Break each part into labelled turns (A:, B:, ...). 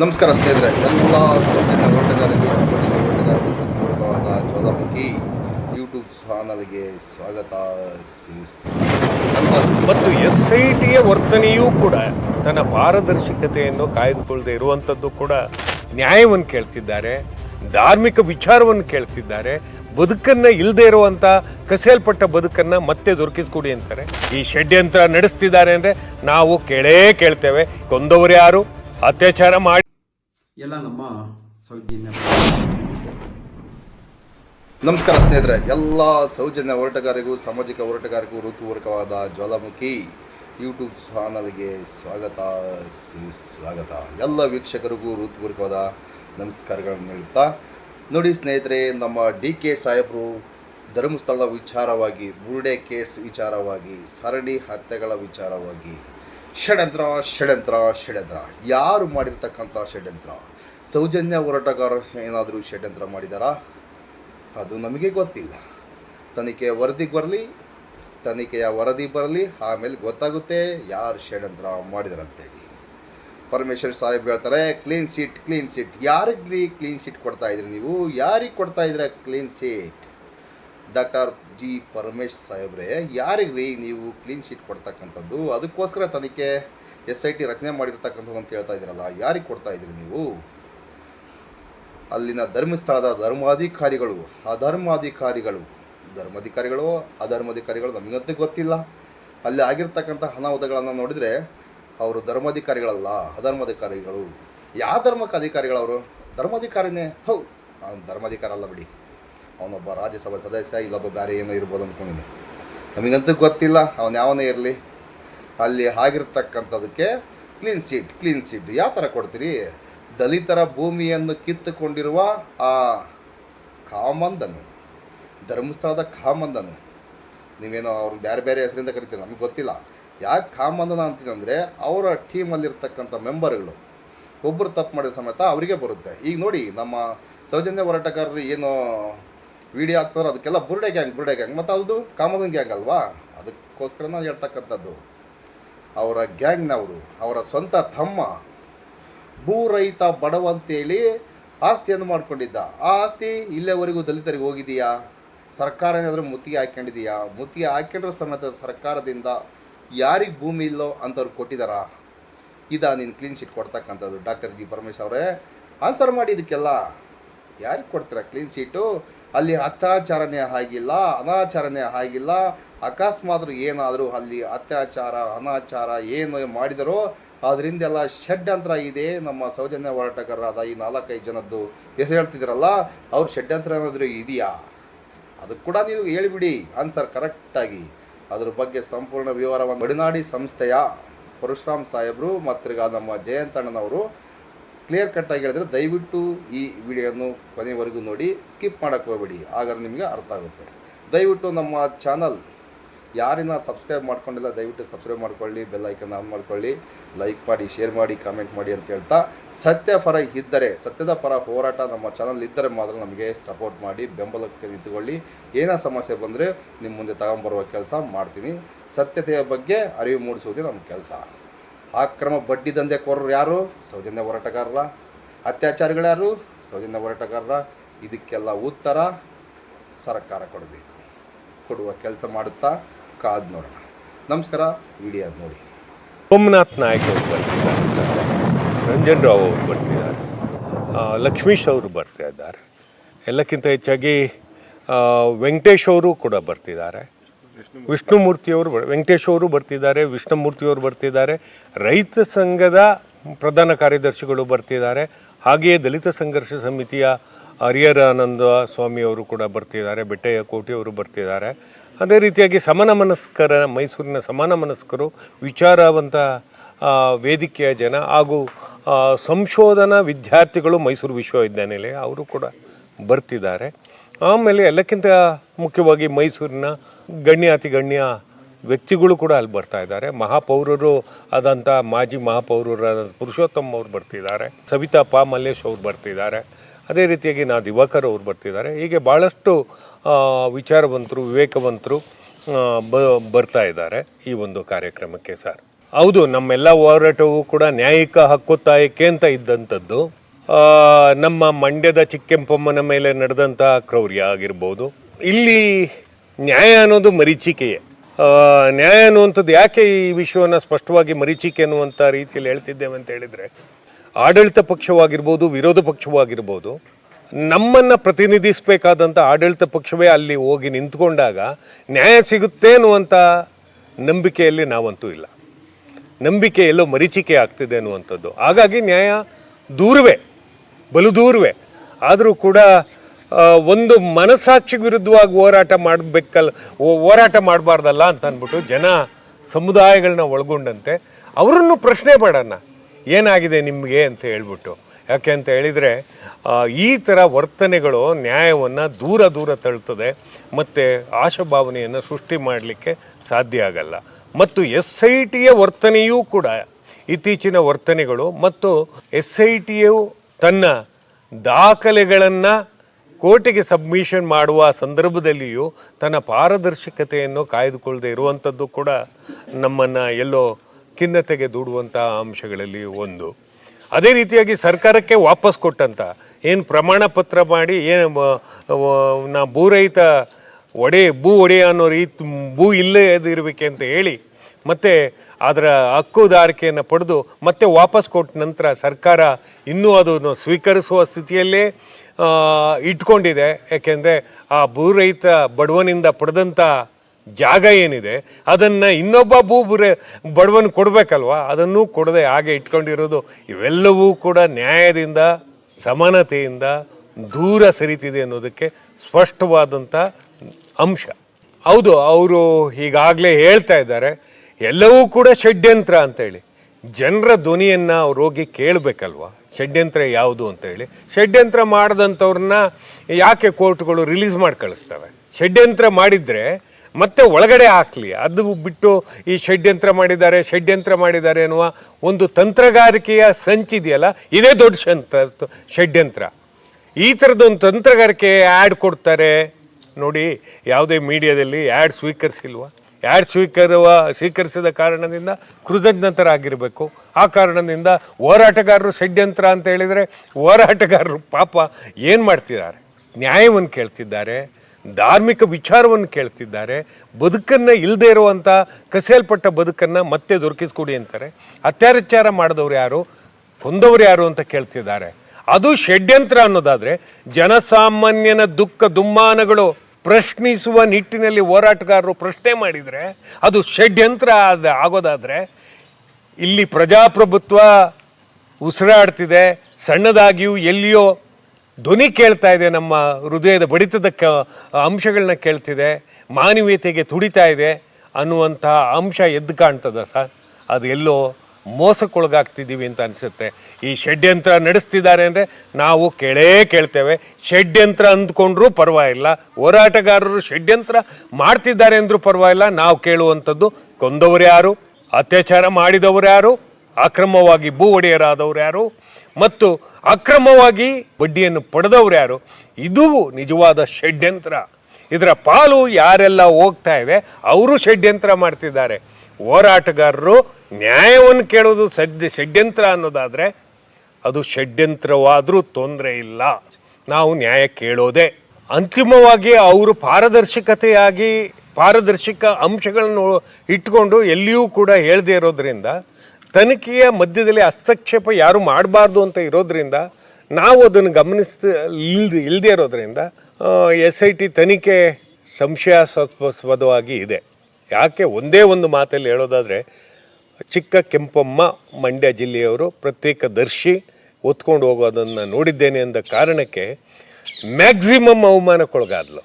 A: ನಮಸ್ಕಾರ ಸ್ನೇಹಿತರೆ, ಎಲ್ಲ ಜ್ವಾಲಾಮುಖಿ ಯೂಟ್ಯೂಬ್ ಚಾನಲ್ಗೆ ಸ್ವಾಗತ.
B: ಮತ್ತು ಎಸ್ ಐ ಟಿಯ ವರ್ತನೆಯೂ ಕೂಡ ತನ್ನ ಪಾರದರ್ಶಕತೆಯನ್ನು ಕಾಯ್ದುಕೊಳ್ಳದೆ ಇರುವಂಥದ್ದು ಕೂಡ ನ್ಯಾಯವನ್ನು ಕೇಳ್ತಿದ್ದಾರೆ, ಧಾರ್ಮಿಕ ವಿಚಾರವನ್ನು ಕೇಳ್ತಿದ್ದಾರೆ. ಬದುಕನ್ನು ಇಲ್ಲದೆ ಇರುವಂಥ ಕಸೆಯಲ್ಪಟ್ಟ ಬದುಕನ್ನು ಮತ್ತೆ ದೊರಕಿಸ್ಕೊಡಿ ಅಂತಾರೆ. ಈ ಷಡ್ಯಂತ್ರ ನಡೆಸ್ತಿದ್ದಾರೆ ಅಂದ್ರೆ ನಾವು ಕೇಳೇ ಕೇಳ್ತೇವೆ. ಕೊಂದವರು ಯಾರು? ಅತ್ಯಾಚಾರ ಮಾಡಿ
C: ಎಲ್ಲ ನಮ್ಮ ಸೌಜನ್ಯ
A: ನಮಸ್ಕಾರ ಸ್ನೇಹಿತರೆ, ಎಲ್ಲ ಸೌಜನ್ಯ ಹೋರಾಟಗಾರಿಗೂ ಸಾಮಾಜಿಕ ಹೋರಾಟಗಾರಿಗೂ ಋತುಪೂರ್ವಕವಾದ ಜ್ವಾಲಾಮುಖಿ ಯೂಟ್ಯೂಬ್ ಚಾನಲ್ಗೆ ಸ್ವಾಗತ, ಸುಸ್ವಾಗತ. ಎಲ್ಲ ವೀಕ್ಷಕರಿಗೂ ಋತುಪೂರ್ವಕವಾದ ನಮಸ್ಕಾರಗಳನ್ನು ನೀಡುತ್ತಾ ನೋಡಿ ಸ್ನೇಹಿತರೆ, ನಮ್ಮ ಡಿ ಕೆ ಸಾಹೇಬರು ಧರ್ಮಸ್ಥಳದ ವಿಚಾರವಾಗಿ, ಬುರುಡೆ ಕೇಸ್ ವಿಚಾರವಾಗಿ, ಸರಣಿ ಹತ್ಯೆಗಳ ವಿಚಾರವಾಗಿ, ಷಡ್ಯಂತ್ರ ಷಡ್ಯಂತ್ರ ಷಡ್ಯಂತ್ರ. ಯಾರು ಮಾಡಿರ್ತಕ್ಕಂಥ ಷಡ್ಯಂತ್ರ? ಸೌಜನ್ಯ ಹೋರಾಟಗಾರರು ಏನಾದರೂ ಷಡ್ಯಂತ್ರ ಮಾಡಿದಾರಾ? ಅದು ನಮಗೆ ಗೊತ್ತಿಲ್ಲ. ತನಿಖೆಯ ವರದಿಗೆ ಬರಲಿ, ತನಿಖೆಯ ವರದಿ ಬರಲಿ, ಆಮೇಲೆ ಗೊತ್ತಾಗುತ್ತೆ ಯಾರು ಷಡ್ಯಂತ್ರ ಮಾಡಿದಾರಂತೇಳಿ. ಪರಮೇಶ್ವರ್ ಸಾಹೇಬ್ ಹೇಳ್ತಾರೆ ಕ್ಲೀನ್ ಸೀಟ್ ಕ್ಲೀನ್ ಸೀಟ್ ಯಾರಿಗೆ ಕ್ಲೀನ್ ಸೀಟ್ ಕೊಡ್ತಾ ಇದ್ರಿ ನೀವು? ಯಾರಿಗೆ ಕೊಡ್ತಾ ಇದ್ದೀರಾ clean seat doctor G Paramesh ಸಾಹೇಬ್ರೆ, ಯಾರಿಗ್ರಿ ನೀವು ಕ್ಲೀನ್ ಶೀಟ್ ಕೊಡ್ತಕ್ಕಂಥದ್ದು? ಅದಕ್ಕೋಸ್ಕರ ತನಿಖೆ, ಎಸ್ ಐ ಟಿ ರಚನೆ ಮಾಡಿರ್ತಕ್ಕಂಥದ್ದು ಅಂತ ಹೇಳ್ತಾ ಇದ್ದೀರಲ್ಲ ಯಾರಿಗೆ ಕೊಡ್ತಾ ಇದ್ದೀರಿ ನೀವು? ಅಲ್ಲಿನ ಧರ್ಮಸ್ಥಳದ ಧರ್ಮಾಧಿಕಾರಿಗಳು, ಅಧರ್ಮಾಧಿಕಾರಿಗಳು ಧರ್ಮಾಧಿಕಾರಿಗಳು, ಅಧರ್ಮಾಧಿಕಾರಿಗಳು ನಮಗಂತೂ ಗೊತ್ತಿಲ್ಲ. ಅಲ್ಲಿ ಆಗಿರ್ತಕ್ಕಂಥ ಅನಾಹುತಗಳನ್ನು ನೋಡಿದರೆ ಅವರು ಧರ್ಮಾಧಿಕಾರಿಗಳಲ್ಲ, ಅಧರ್ಮಾಧಿಕಾರಿಗಳು. ಯಾವ ಧರ್ಮಕ್ಕೆ ಅಧಿಕಾರಿಗಳವರು ಧರ್ಮಾಧಿಕಾರಿನೇ. ಹೌದು ಅವನು ಧರ್ಮಾಧಿಕಾರ ಅಲ್ಲ ಬಿಡಿ. ಅವನೊಬ್ಬ ರಾಜ್ಯಸಭಾ ಸದಸ್ಯ, ಇಲ್ಲೊಬ್ಬ ಬೇರೆ ಏನೋ ಇರ್ಬೋದು ಅಂದ್ಕೊಂಡಿದ್ದೆ. ನಮಗಂತೂ ಗೊತ್ತಿಲ್ಲ, ಅವನು ಯಾವನೇ ಇರಲಿ. ಅಲ್ಲಿ ಆಗಿರ್ತಕ್ಕಂಥದಕ್ಕೆ ಕ್ಲೀನ್ ಸೀಟ್ ಕ್ಲೀನ್ ಸೀಟ್ ಯಾವ ಥರ ಕೊಡ್ತೀರಿ? ದಲಿತರ ಭೂಮಿಯನ್ನು ಕಿತ್ತುಕೊಂಡಿರುವ ಆ ಕಾಮಂದನು, ಧರ್ಮಸ್ಥಳದ ಕಾಮಂದನು. ನೀವೇನೋ ಅವ್ರು ಬೇರೆ ಬೇರೆ ಹೆಸರಿಂದ ಕರಿತೀರ? ನಮ್ಗೆ ಗೊತ್ತಿಲ್ಲ. ಯಾಕೆ ಕಾಮಂದನ ಅಂತಂದರೆ ಅವರ ಟೀಮಲ್ಲಿರ್ತಕ್ಕಂಥ ಮೆಂಬರ್ಗಳು. ಒಬ್ಬರು ತಪ್ಪು ಮಾಡಿದ ಸಮೇತ ಅವರಿಗೆ ಬರುತ್ತೆ. ಈಗ ನೋಡಿ, ನಮ್ಮ ಸೌಜನ್ಯ ಹೋರಾಟಗಾರರು ಏನು ವಿಡಿಯೋ ಹಾಕ್ತಾರೋ, ಅದಕ್ಕೆಲ್ಲ ಬುರುಡೆ ಗ್ಯಾಂಗ್ ಬುರುಡೆ ಗ್ಯಾಂಗ್. ಮತ್ತು ಅದು ಕಾಮಂದನ ಗ್ಯಾಂಗ್ ಅಲ್ವಾ? ಅದಕ್ಕೋಸ್ಕರ ನಾನು ಹೇಳ್ತಕ್ಕಂಥದ್ದು. ಅವರ ಗ್ಯಾಂಗ್ನವರು, ಅವರ ಸ್ವಂತ ತಮ್ಮ ಭೂರಹಿತ ಬಡವ ಅಂತೇಳಿ ಆಸ್ತಿಯನ್ನು ಮಾಡಿಕೊಂಡಿದ್ದ. ಆ ಆಸ್ತಿ ಇಲ್ಲಿವರೆಗೂ ದಲಿತರಿಗೆ ಹೋಗಿದೆಯಾ? ಸರ್ಕಾರ ಏನಾದರೂ ಮುತ್ತಿಗೆ ಹಾಕ್ಕೊಂಡಿದೆಯಾ? ಮುತ್ತಿಗೆ ಹಾಕ್ಕೊಂಡ್ರೆ ಸಮೇತ ಸರ್ಕಾರದಿಂದ ಯಾರಿಗೆ ಭೂಮಿ ಇಲ್ಲೋ ಅಂತವ್ರು ಕೊಟ್ಟಿದ್ದಾರಾ ಇದಾ ನೀನು ಕ್ಲೀನ್ ಶೀಟ್ ಕೊಡ್ತಕ್ಕಂಥದ್ದು. ಡಾಕ್ಟರ್ ಜಿ ಪರಮೇಶ್ ಅವರೇ ಆನ್ಸರ್ ಮಾಡಿ ಇದಕ್ಕೆಲ್ಲ. ಯಾರಿಗೆ ಕೊಡ್ತೀರಾ ಕ್ಲೀನ್ ಶೀಟು ಅಲ್ಲಿ ಅತ್ಯಾಚಾರನೇ ಆಗಿಲ್ಲ, ಅನಾಚಾರನೇ ಆಗಿಲ್ಲ. ಅಕಸ್ಮಾತ್ ಏನಾದರೂ ಅಲ್ಲಿ ಅತ್ಯಾಚಾರ, ಅನಾಚಾರ ಏನು ಮಾಡಿದರೋ ಅದರಿಂದೆಲ್ಲ ಷಡ್ಯಂತ್ರ ಇದೆ. ನಮ್ಮ ಸೌಜನ್ಯ ಹೋರಾಟಗಾರರಾದ ಈ ನಾಲ್ಕೈದು ಜನದ್ದು ಹೆಸರು ಹೇಳ್ತಿದ್ದೀರಲ್ಲ, ಅವ್ರ ಷಡ್ಯಂತ್ರ ಏನಾದರೂ ಇದೆಯಾ? ಅದಕ್ಕೆ ಕೂಡ ನೀವು ಹೇಳಿಬಿಡಿ. ಆನ್ಸರ್ ಕರೆಕ್ಟಾಗಿ ಅದ್ರ ಬಗ್ಗೆ ಸಂಪೂರ್ಣ ವಿವರವನ್ನು ಒಡನಾಡಿ ಸಂಸ್ಥೆಯ ಪರಶುರಾಮ್ ಸಾಹೇಬರು ಮತ್ತು ನಮ್ಮ ಜಯಂತಣ್ಣನವರು ಕ್ಲಿಯರ್ ಕಟ್ಟಾಗಿ ಹೇಳಿದ್ರೆ ದಯವಿಟ್ಟು ಈ ವಿಡಿಯೋನು ಕೊನೆವರೆಗೂ ನೋಡಿ ಸ್ಕಿಪ್ ಮಾಡೋಕ್ಕೆ ಹೋಗ್ಬೇಡಿ. ಆಗ ನಿಮಗೆ ಅರ್ಥ ಆಗುತ್ತೆ. ದಯವಿಟ್ಟು ನಮ್ಮ ಚಾನಲ್ ಯಾರಿನ ಸಬ್ಸ್ಕ್ರೈಬ್ ಮಾಡ್ಕೊಂಡಿಲ್ಲ, ದಯವಿಟ್ಟು ಸಬ್ಸ್ಕ್ರೈಬ್ ಮಾಡ್ಕೊಳ್ಳಿ, ಬೆಲ್ ಐಕನ್ ಆನ್ ಮಾಡ್ಕೊಳ್ಳಿ, ಲೈಕ್ ಮಾಡಿ, ಶೇರ್ ಮಾಡಿ, ಕಾಮೆಂಟ್ ಮಾಡಿ ಅಂತ ಹೇಳ್ತಾ ಸತ್ಯ ಪರ ಇದ್ದರೆ, ಸತ್ಯದ ಪರ ಹೋರಾಟ ನಮ್ಮ ಚಾನಲ್ ಇದ್ದರೆ ಮಾತ್ರ ನಮಗೆ ಸಪೋರ್ಟ್ ಮಾಡಿ, ಬೆಂಬಲಕ್ಕೆ ನಿಂತುಕೊಳ್ಳಿ. ಏನೇ ಸಮಸ್ಯೆ ಬಂದರೆ ನಿಮ್ಮ ಮುಂದೆ ತಗೊಂಬರುವ ಕೆಲಸ ಮಾಡ್ತೀನಿ. ಸತ್ಯತೆಯ ಬಗ್ಗೆ ಅರಿವು ಮೂಡಿಸುವುದೇ ನಮ್ಮ ಕೆಲಸ. ಆಕ್ರಮ ಬಡ್ಡಿ ದಂಧೆಕೋರರು ಯಾರು? ಸೌಜನ್ಯ ಹೋರಾಟಗಾರರ. ಅತ್ಯಾಚಾರಿಗಳ್ಯಾರು ಸೌಜನ್ಯ ಹೋರಾಟಗಾರರ. ಇದಕ್ಕೆಲ್ಲ ಉತ್ತರ ಸರ್ಕಾರ ಕೊಡಬೇಕು. ಕೊಡುವ ಕೆಲಸ ಮಾಡುತ್ತಾ ಕಾದು ನೋಡೋಣ. ನಮಸ್ಕಾರ, ವಿಡಿಯೋ ನೋಡಿ.
B: ಸೋಮನಾಥ್ ನಾಯಕ್ ಅವರು ಬರ್ತಿದ್ದಾರೆ. ರಂಜನ್ ರಾವ್ ಅವರು ಬರ್ತಿದ್ದಾರೆ. ಲಕ್ಷ್ಮೀಶ್ ಅವರು ಬರ್ತಾ ಇದ್ದಾರೆ. ಎಲ್ಲಕ್ಕಿಂತ ಹೆಚ್ಚಾಗಿ ವೆಂಕಟೇಶ್ ಅವರು ಕೂಡ ಬರ್ತಿದ್ದಾರೆ. ವಿಷ್ಣುಮೂರ್ತಿಯವರು ವೆಂಕಟೇಶ್ ಅವರು ಬರ್ತಿದ್ದಾರೆ ವಿಷ್ಣುಮೂರ್ತಿಯವರು ಬರ್ತಿದ್ದಾರೆ. ರೈತ ಸಂಘದ ಪ್ರಧಾನ ಕಾರ್ಯದರ್ಶಿಗಳು ಬರ್ತಿದ್ದಾರೆ. ಹಾಗೆಯೇ ದಲಿತ ಸಂಘರ್ಷ ಸಮಿತಿಯ ಹರಿಹರ ಆನಂದ ಸ್ವಾಮಿಯವರು ಕೂಡ ಬರ್ತಿದ್ದಾರೆ, ಬೆಟ್ಟಯ್ಯ ಕೋಟಿಯವರು ಬರ್ತಿದ್ದಾರೆ. ಅದೇ ರೀತಿಯಾಗಿ ಸಮಾನ ಮನಸ್ಕರ ಮೈಸೂರಿನ ಸಮಾನ ಮನಸ್ಕರು ವಿಚಾರವಂತ ವೇದಿಕೆಯ ಜನ ಹಾಗೂ ಸಂಶೋಧನಾ ವಿದ್ಯಾರ್ಥಿಗಳು ಮೈಸೂರು ವಿಶ್ವವಿದ್ಯಾನಿಲಯ ಅವರು ಕೂಡ ಬರ್ತಿದ್ದಾರೆ. ಆಮೇಲೆ ಎಲ್ಲಕ್ಕಿಂತ ಮುಖ್ಯವಾಗಿ ಮೈಸೂರಿನ ಗಣ್ಯ, ಅತಿ ಗಣ್ಯ ವ್ಯಕ್ತಿಗಳು ಕೂಡ ಅಲ್ಲಿ ಬರ್ತಾ ಇದ್ದಾರೆ. ಮಹಾಪೌರರು ಆದಂಥ ಮಾಜಿ ಮಹಾಪೌರರಾದ ಪುರುಷೋತ್ತಮ್ ಅವರು ಬರ್ತಿದ್ದಾರೆ. ಸವಿತಾ, ಪಾ, ಮಲ್ಲೇಶ್ ಅವರು ಬರ್ತಿದ್ದಾರೆ. ಅದೇ ರೀತಿಯಾಗಿ ನಾ ದಿವಾಕರ್ ಅವರು ಬರ್ತಿದ್ದಾರೆ. ಹೀಗೆ ಭಾಳಷ್ಟು ವಿಚಾರವಂತರು ವಿವೇಕವಂತರು ಬ, ಬರ್ತಾ ಇದ್ದಾರೆ ಈ ಒಂದು ಕಾರ್ಯಕ್ರಮಕ್ಕೆ ಸರ್. ಹೌದು, ನಮ್ಮೆಲ್ಲ ಹೋರಾಟವೂ ಕೂಡ ನ್ಯಾಯಿಕ ಹಕ್ಕೊತ್ತಾಯಕ್ಕೆ ಅಂತ ಇದ್ದಂಥದ್ದು ನಮ್ಮ ಮಂಡ್ಯದ ಚಿಕ್ಕೆಂಪಮ್ಮನ ಮೇಲೆ ನಡೆದಂಥ ಕ್ರೌರ್ಯ ಆಗಿರ್ಬೋದು. ಇಲ್ಲಿ ನ್ಯಾಯ ಅನ್ನೋದು ಮರೀಚಿಕೆಯೇ. ನ್ಯಾಯ ಅನ್ನುವಂಥದ್ದು ಯಾಕೆ ಈ ವಿಷಯವನ್ನು ಸ್ಪಷ್ಟವಾಗಿ ಮರೀಚಿಕೆ ಅನ್ನುವಂಥ ರೀತಿಯಲ್ಲಿ ಹೇಳ್ತಿದ್ದೇವೆ ಅಂತ ಹೇಳಿದರೆ, ಆಡಳಿತ ಪಕ್ಷವಾಗಿರ್ಬೋದು, ವಿರೋಧ ಪಕ್ಷವಾಗಿರ್ಬೋದು ನಮ್ಮನ್ನು ಪ್ರತಿನಿಧಿಸಬೇಕಾದಂಥ ಆಡಳಿತ ಪಕ್ಷವೇ ಅಲ್ಲಿ ಹೋಗಿ ನಿಂತ್ಕೊಂಡಾಗ ನ್ಯಾಯ ಸಿಗುತ್ತೆ ಅನ್ನುವಂಥ ನಂಬಿಕೆಯಲ್ಲಿ ನಾವಂತೂ ಇಲ್ಲ. ನಂಬಿಕೆ ಎಲ್ಲೋ ಮರೀಚಿಕೆ ಆಗ್ತಿದೆ ಅನ್ನುವಂಥದ್ದು. ಹಾಗಾಗಿ ನ್ಯಾಯ ದೂರವೇ, ಬಲು ದೂರವೇ. ಆದರೂ ಕೂಡ ಒಂದು ಮನಸ್ಸಾಕ್ಷಿಗೆ ವಿರುದ್ಧವಾಗಿ ಹೋರಾಟ ಮಾಡಬೇಕಲ್ಲ ಹೋರಾಟ ಮಾಡಬಾರ್ದಲ್ಲ ಅಂತ ಅಂದ್ಬಿಟ್ಟು ಜನ ಸಮುದಾಯಗಳನ್ನ ಒಳಗೊಂಡಂತೆ, ಅವರನ್ನು ಪ್ರಶ್ನೆ ಮಾಡೋಣ. ಏನಾಗಿದೆ ನಿಮಗೆ ಅಂತ ಹೇಳ್ಬಿಟ್ಟು. ಯಾಕೆ ಅಂತ ಹೇಳಿದರೆ ಈ ಥರ ವರ್ತನೆಗಳು ನ್ಯಾಯವನ್ನು ದೂರ ದೂರ ತಳ್ತದೆ, ಮತ್ತು ಆಶಾಭಾವನೆಯನ್ನು ಸೃಷ್ಟಿ ಮಾಡಲಿಕ್ಕೆ ಸಾಧ್ಯ ಆಗಲ್ಲ. ಮತ್ತು ಎಸ್ ಐ ಟಿಯ ವರ್ತನೆಯೂ ಕೂಡ ಇತ್ತೀಚಿನ ವರ್ತನೆಗಳು ಮತ್ತು ಎಸ್ ಐ ಟಿಯು ತನ್ನ ದಾಖಲೆಗಳನ್ನು ಕೋರ್ಟಿಗೆ ಸಬ್ಮಿಷನ್ ಮಾಡುವ ಸಂದರ್ಭದಲ್ಲಿಯೂ ತನ್ನ ಪಾರದರ್ಶಕತೆಯನ್ನು ಕಾಯ್ದುಕೊಳ್ಳದೆ ಇರುವಂಥದ್ದು ಕೂಡ ನಮ್ಮನ್ನು ಎಲ್ಲೋ ಖಿನ್ನತೆಗೆ ದೂಡುವಂಥ ಅಂಶಗಳಲ್ಲಿ ಒಂದು. ಅದೇ ರೀತಿಯಾಗಿ ಸರ್ಕಾರಕ್ಕೆ ವಾಪಸ್ ಕೊಟ್ಟಂತ, ಏನು ಪ್ರಮಾಣ ಪತ್ರ ಮಾಡಿ, ಏನು ನಾ ಭೂರಹಿತ ಒಡೆ, ಭೂ ಒಡೆ ಅನ್ನೋ ರೀತಿ, ಭೂ ಇಲ್ಲೇ ಇರಬೇಕೆ ಅಂತ ಹೇಳಿ, ಮತ್ತೆ ಅದರ ಹಕ್ಕುದಾರಿಕೆಯನ್ನು ಪಡೆದು ಮತ್ತೆ ವಾಪಸ್ ಕೊಟ್ಟ ನಂತರ ಸರ್ಕಾರ ಇನ್ನೂ ಅದನ್ನು ಸ್ವೀಕರಿಸುವ ಸ್ಥಿತಿಯಲ್ಲೇ ಇಟ್ಕೊಂಡಿದೆ. ಯಾಕೆಂದರೆ ಆ ಭೂರಹಿತ ಬಡವನಿಂದ ಪಡೆದಂಥ ಜಾಗ ಏನಿದೆ, ಅದನ್ನು ಇನ್ನೊಬ್ಬ ಭೂ ಬುರೆ ಬಡವನ್ ಕೊಡಬೇಕಲ್ವ? ಅದನ್ನೂ ಕೊಡದೆ ಹಾಗೆ ಇಟ್ಕೊಂಡಿರೋದು, ಇವೆಲ್ಲವೂ ಕೂಡ ನ್ಯಾಯದಿಂದ, ಸಮಾನತೆಯಿಂದ ದೂರ ಸರಿತಿದೆ ಅನ್ನೋದಕ್ಕೆ ಸ್ಪಷ್ಟವಾದಂಥ ಅಂಶ. ಹೌದು, ಅವರು ಈಗಾಗಲೇ ಹೇಳ್ತಾ ಇದ್ದಾರೆ, ಎಲ್ಲವೂ ಕೂಡ ಷಡ್ಯಂತ್ರ ಅಂತೇಳಿ. ಜನರ ಧ್ವನಿಯನ್ನು ಅವ್ರು ಹೋಗಿ ಕೇಳಬೇಕಲ್ವ? ಷಡ್ಯಂತ್ರ ಯಾವುದು ಅಂತೇಳಿ. ಷಡ್ಯಂತ್ರ ಮಾಡಿದಂಥವ್ರನ್ನ ಯಾಕೆ ಕೋರ್ಟ್ಗಳು ರಿಲೀಸ್ ಮಾಡಿ ಕಳಿಸ್ತವೆ ಷಡ್ಯಂತ್ರ ಮಾಡಿದರೆ ಮತ್ತೆ ಒಳಗಡೆ ಹಾಕಲಿ. ಅದು ಬಿಟ್ಟು ಈ ಷಡ್ಯಂತ್ರ ಮಾಡಿದ್ದಾರೆ ಷಡ್ಯಂತ್ರ ಮಾಡಿದ್ದಾರೆ ಅನ್ನುವ ಒಂದು ತಂತ್ರಗಾರಿಕೆಯ ಸಂಚಿದೆಯಲ್ಲ ಇದೇ ದೊಡ್ಡ ಶಂತ ಷಡ್ಯಂತ್ರ. ಈ ಥರದೊಂದು ತಂತ್ರಗಾರಿಕೆ ಆ್ಯಡ್ ಕೊಡ್ತಾರೆ. ನೋಡಿ, ಯಾವುದೇ ಮೀಡಿಯಾದಲ್ಲಿ ಆ್ಯಡ್ ಸ್ವೀಕರಿಸಿಲ್ವ? ಆ್ಯಡ್ ಸ್ವೀಕರುವ, ಸ್ವೀಕರಿಸಿದ ಕಾರಣದಿಂದ ಕೃತಜ್ಞತರಾಗಿರಬೇಕು ಆ ಕಾರಣದಿಂದ ಹೋರಾಟಗಾರರು ಷಡ್ಯಂತ್ರ ಅಂತ ಹೇಳಿದರೆ ಹೋರಾಟಗಾರರು ಪಾಪ ಏನು ಮಾಡ್ತಿದ್ದಾರೆ? ನ್ಯಾಯವನ್ನು ಕೇಳ್ತಿದ್ದಾರೆ. ಧಾರ್ಮಿಕ ವಿಚಾರವನ್ನು ಕೇಳ್ತಿದ್ದಾರೆ. ಬದುಕನ್ನು ಇಲ್ಲದೆ ಇರುವಂಥ ಕಸೆಯಲ್ಪಟ್ಟ ಬದುಕನ್ನು ಮತ್ತೆ ದೊರಕಿಸ್ಕೊಡಿ ಅಂತಾರೆ. ಅತ್ಯಾಚಾರ ಮಾಡಿದವ್ರು ಯಾರು? ಕೊಂದವ್ರು ಯಾರು ಅಂತ ಕೇಳ್ತಿದ್ದಾರೆ. ಅದು ಷಡ್ಯಂತ್ರ ಅನ್ನೋದಾದ್ರೆ, ಜನಸಾಮಾನ್ಯನ ದುಃಖ ದುಮ್ಮಾನಗಳು ಪ್ರಶ್ನಿಸುವ ನಿಟ್ಟಿನಲ್ಲಿ ಹೋರಾಟಗಾರರು ಪ್ರಶ್ನೆ ಮಾಡಿದರೆ, ಅದು ಷಡ್ಯಂತ್ರ ಆದ, ಆಗೋದಾದ್ರೆ, ಇಲ್ಲಿ ಪ್ರಜಾಪ್ರಭುತ್ವ ಉಸಿರಾಡ್ತಿದೆ, ಸಣ್ಣದಾಗಿಯೂ ಎಲ್ಲಿಯೋ ಧ್ವನಿ ಕೇಳ್ತಾ ಇದೆ, ನಮ್ಮ ಹೃದಯದ ಬಡಿತದ ಕ ಅಂಶಗಳನ್ನ ಕೇಳ್ತಿದೆ, ಮಾನವೀಯತೆಗೆ ತುಡಿತಾ ಇದೆ ಅನ್ನುವಂತಹ ಅಂಶ ಎದ್ದು ಕಾಣ್ತದ ಸರ್? ಅದು ಎಲ್ಲೋ ಮೋಸಕ್ಕೊಳಗಾಗ್ತಿದ್ದೀವಿ ಅಂತ ಅನಿಸುತ್ತೆ. ಈ ಷಡ್ಯಂತ್ರ ನಡೆಸ್ತಿದ್ದಾರೆ ಅಂದರೆ ನಾವು ಕೇಳೇ ಕೇಳ್ತೇವೆ. ಷಡ್ಯಂತ್ರ ಅಂದ್ಕೊಂಡ್ರೂ ಪರವಾಗಿಲ್ಲ. ಹೋರಾಟಗಾರರು ಷಡ್ಯಂತ್ರ ಮಾಡ್ತಿದ್ದಾರೆ ಅಂದರೂ ಪರವಾಗಿಲ್ಲ. ನಾವು ಕೇಳುವಂಥದ್ದು ಕೊಂದವರು ಯಾರು? ಅತ್ಯಾಚಾರ ಮಾಡಿದವರು ಯಾರು? ಅಕ್ರಮವಾಗಿ ಭೂ ಒಡೆಯರಾದವರು ಯಾರು? ಮತ್ತು ಅಕ್ರಮವಾಗಿ ಬಡ್ಡಿಯನ್ನು ಪಡೆದವರು ಯಾರು? ಇದು ನಿಜವಾದ ಷಡ್ಯಂತ್ರ. ಇದರ ಪಾಲು ಯಾರೆಲ್ಲ ಹೋಗ್ತಾ ಇದೆ ಅವರು ಷಡ್ಯಂತ್ರ ಮಾಡ್ತಿದ್ದಾರೆ. ಹೋರಾಟಗಾರರು ನ್ಯಾಯವನ್ನು ಕೇಳೋದು ಸದ್ಯ ಷಡ್ಯಂತ್ರ ಅನ್ನೋದಾದರೆ ಅದು ಷಡ್ಯಂತ್ರವಾದರೂ ತೊಂದರೆ ಇಲ್ಲ. ನಾವು ನ್ಯಾಯ ಕೇಳೋದೇ. ಅಂತಿಮವಾಗಿ ಅವರು ಪಾರದರ್ಶಕತೆಯಾಗಿ ಪಾರದರ್ಶಕ ಅಂಶಗಳನ್ನು ಇಟ್ಕೊಂಡು ಎಲ್ಲಿಯೂ ಕೂಡ ಹೇಳದೇ ಇರೋದ್ರಿಂದ ತನಿಖೆಯ ಮಧ್ಯದಲ್ಲಿ ಹಸ್ತಕ್ಷೇಪ ಯಾರು ಮಾಡಬಾರ್ದು ಅಂತ ಇರೋದ್ರಿಂದ ನಾವು ಅದನ್ನು ಗಮನಿಸ್ತ ಇಲ್ದ ಇಲ್ಲದೆ ಇರೋದ್ರಿಂದ ಎಸ್ ಐ ಟಿ ತನಿಖೆ ಸಂಶಯಾಸ್ಪದವಾಗಿ ಇದೆ. ಯಾಕೆ? ಒಂದೇ ಒಂದು ಮಾತಲ್ಲಿ ಹೇಳೋದಾದರೆ, ಚಿಕ್ಕ ಕೆಂಪಮ್ಮ ಮಂಡ್ಯ ಜಿಲ್ಲೆಯವರು ಪ್ರತ್ಯೇಕ ದರ್ಶಿ ಹೊತ್ಕೊಂಡು ಹೋಗೋದನ್ನು ನೋಡಿದ್ದೇನೆ ಅಂದ ಕಾರಣಕ್ಕೆ ಮ್ಯಾಕ್ಸಿಮಮ್ ಅವಮಾನಕ್ಕೊಳಗಾದ್ಲು.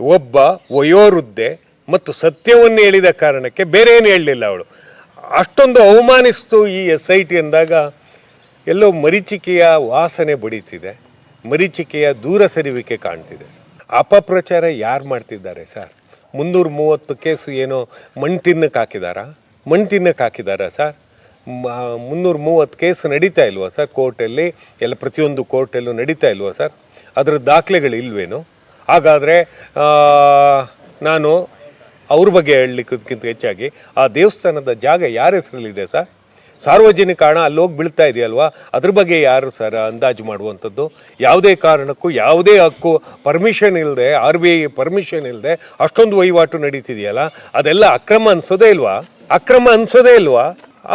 B: ಒಬ್ಬ ವಯೋವೃದ್ಧೆ ಮತ್ತು ಸತ್ಯವನ್ನು ಹೇಳಿದ ಕಾರಣಕ್ಕೆ ಬೇರೆ ಏನು ಹೇಳಲಿಲ್ಲ ಅವಳು. ಅಷ್ಟೊಂದು ಅವಮಾನಿಸ್ತು ಈ ಎಸ್ ಐ ಟಿ ಅಂದಾಗ. ಎಲ್ಲೋ ಮರೀಚಿಕೆಯ ವಾಸನೆ ಬಡೀತಿದೆ. ಮರೀಚಿಕೆಯ ದೂರ ಸರಿವಿಕೆ ಕಾಣ್ತಿದೆ ಸರ್. ಅಪಪ್ರಚಾರ ಯಾರು ಮಾಡ್ತಿದ್ದಾರೆ ಸರ್? ಮುನ್ನೂರ ಮೂವತ್ತು ಕೇಸು ಏನೋ ಮಣ್ಣು ತಿನ್ನಕ್ಕೆ ಹಾಕಿದಾರಾ? ಮಣ್ಣು ತಿನ್ನಕ್ಕೆ ಹಾಕಿದಾರಾ ಸರ್? ಮುನ್ನೂರ ಮೂವತ್ತು ಕೇಸ್ ನಡೀತಾ ಇಲ್ವಾ ಸರ್ ಕೋರ್ಟಲ್ಲಿ? ಎಲ್ಲ ಪ್ರತಿಯೊಂದು ಕೋರ್ಟಲ್ಲೂ ನಡೀತಾ ಇಲ್ವಾ ಸರ್? ಅದರ ದಾಖಲೆಗಳು ಇಲ್ವೇನು ಹಾಗಾದರೆ ನಾನು ಅವ್ರ ಬಗ್ಗೆ ಹೇಳಲಿಕ್ಕಿಂತ ಹೆಚ್ಚಾಗಿ ಆ ದೇವಸ್ಥಾನದ ಜಾಗ ಯಾರ ಹೆಸರಲ್ಲಿದೆ ಸರ್? ಸಾರ್ವಜನಿಕ ಹಣ ಅಲ್ಲಿ ಹೋಗಿ ಬೀಳ್ತಾ ಇದೆಯಲ್ವಾ? ಅದ್ರ ಬಗ್ಗೆ ಯಾರು ಸರ್ ಅಂದಾಜು ಮಾಡುವಂಥದ್ದು? ಯಾವುದೇ ಕಾರಣಕ್ಕೂ, ಯಾವುದೇ ಹಕ್ಕು ಪರ್ಮಿಷನ್ ಇಲ್ಲದೆ ಆರ್ ಬಿ ಐ ಪರ್ಮಿಷನ್ ಇಲ್ಲದೆ ಅಷ್ಟೊಂದು ವಹಿವಾಟು ನಡೀತಿದೆಯಲ್ಲ? ಅದೆಲ್ಲ ಅಕ್ರಮ ಅನ್ಸೋದೇ ಇಲ್ವಾ? ಅಕ್ರಮ ಅನ್ಸೋದೇ ಇಲ್ವಾ?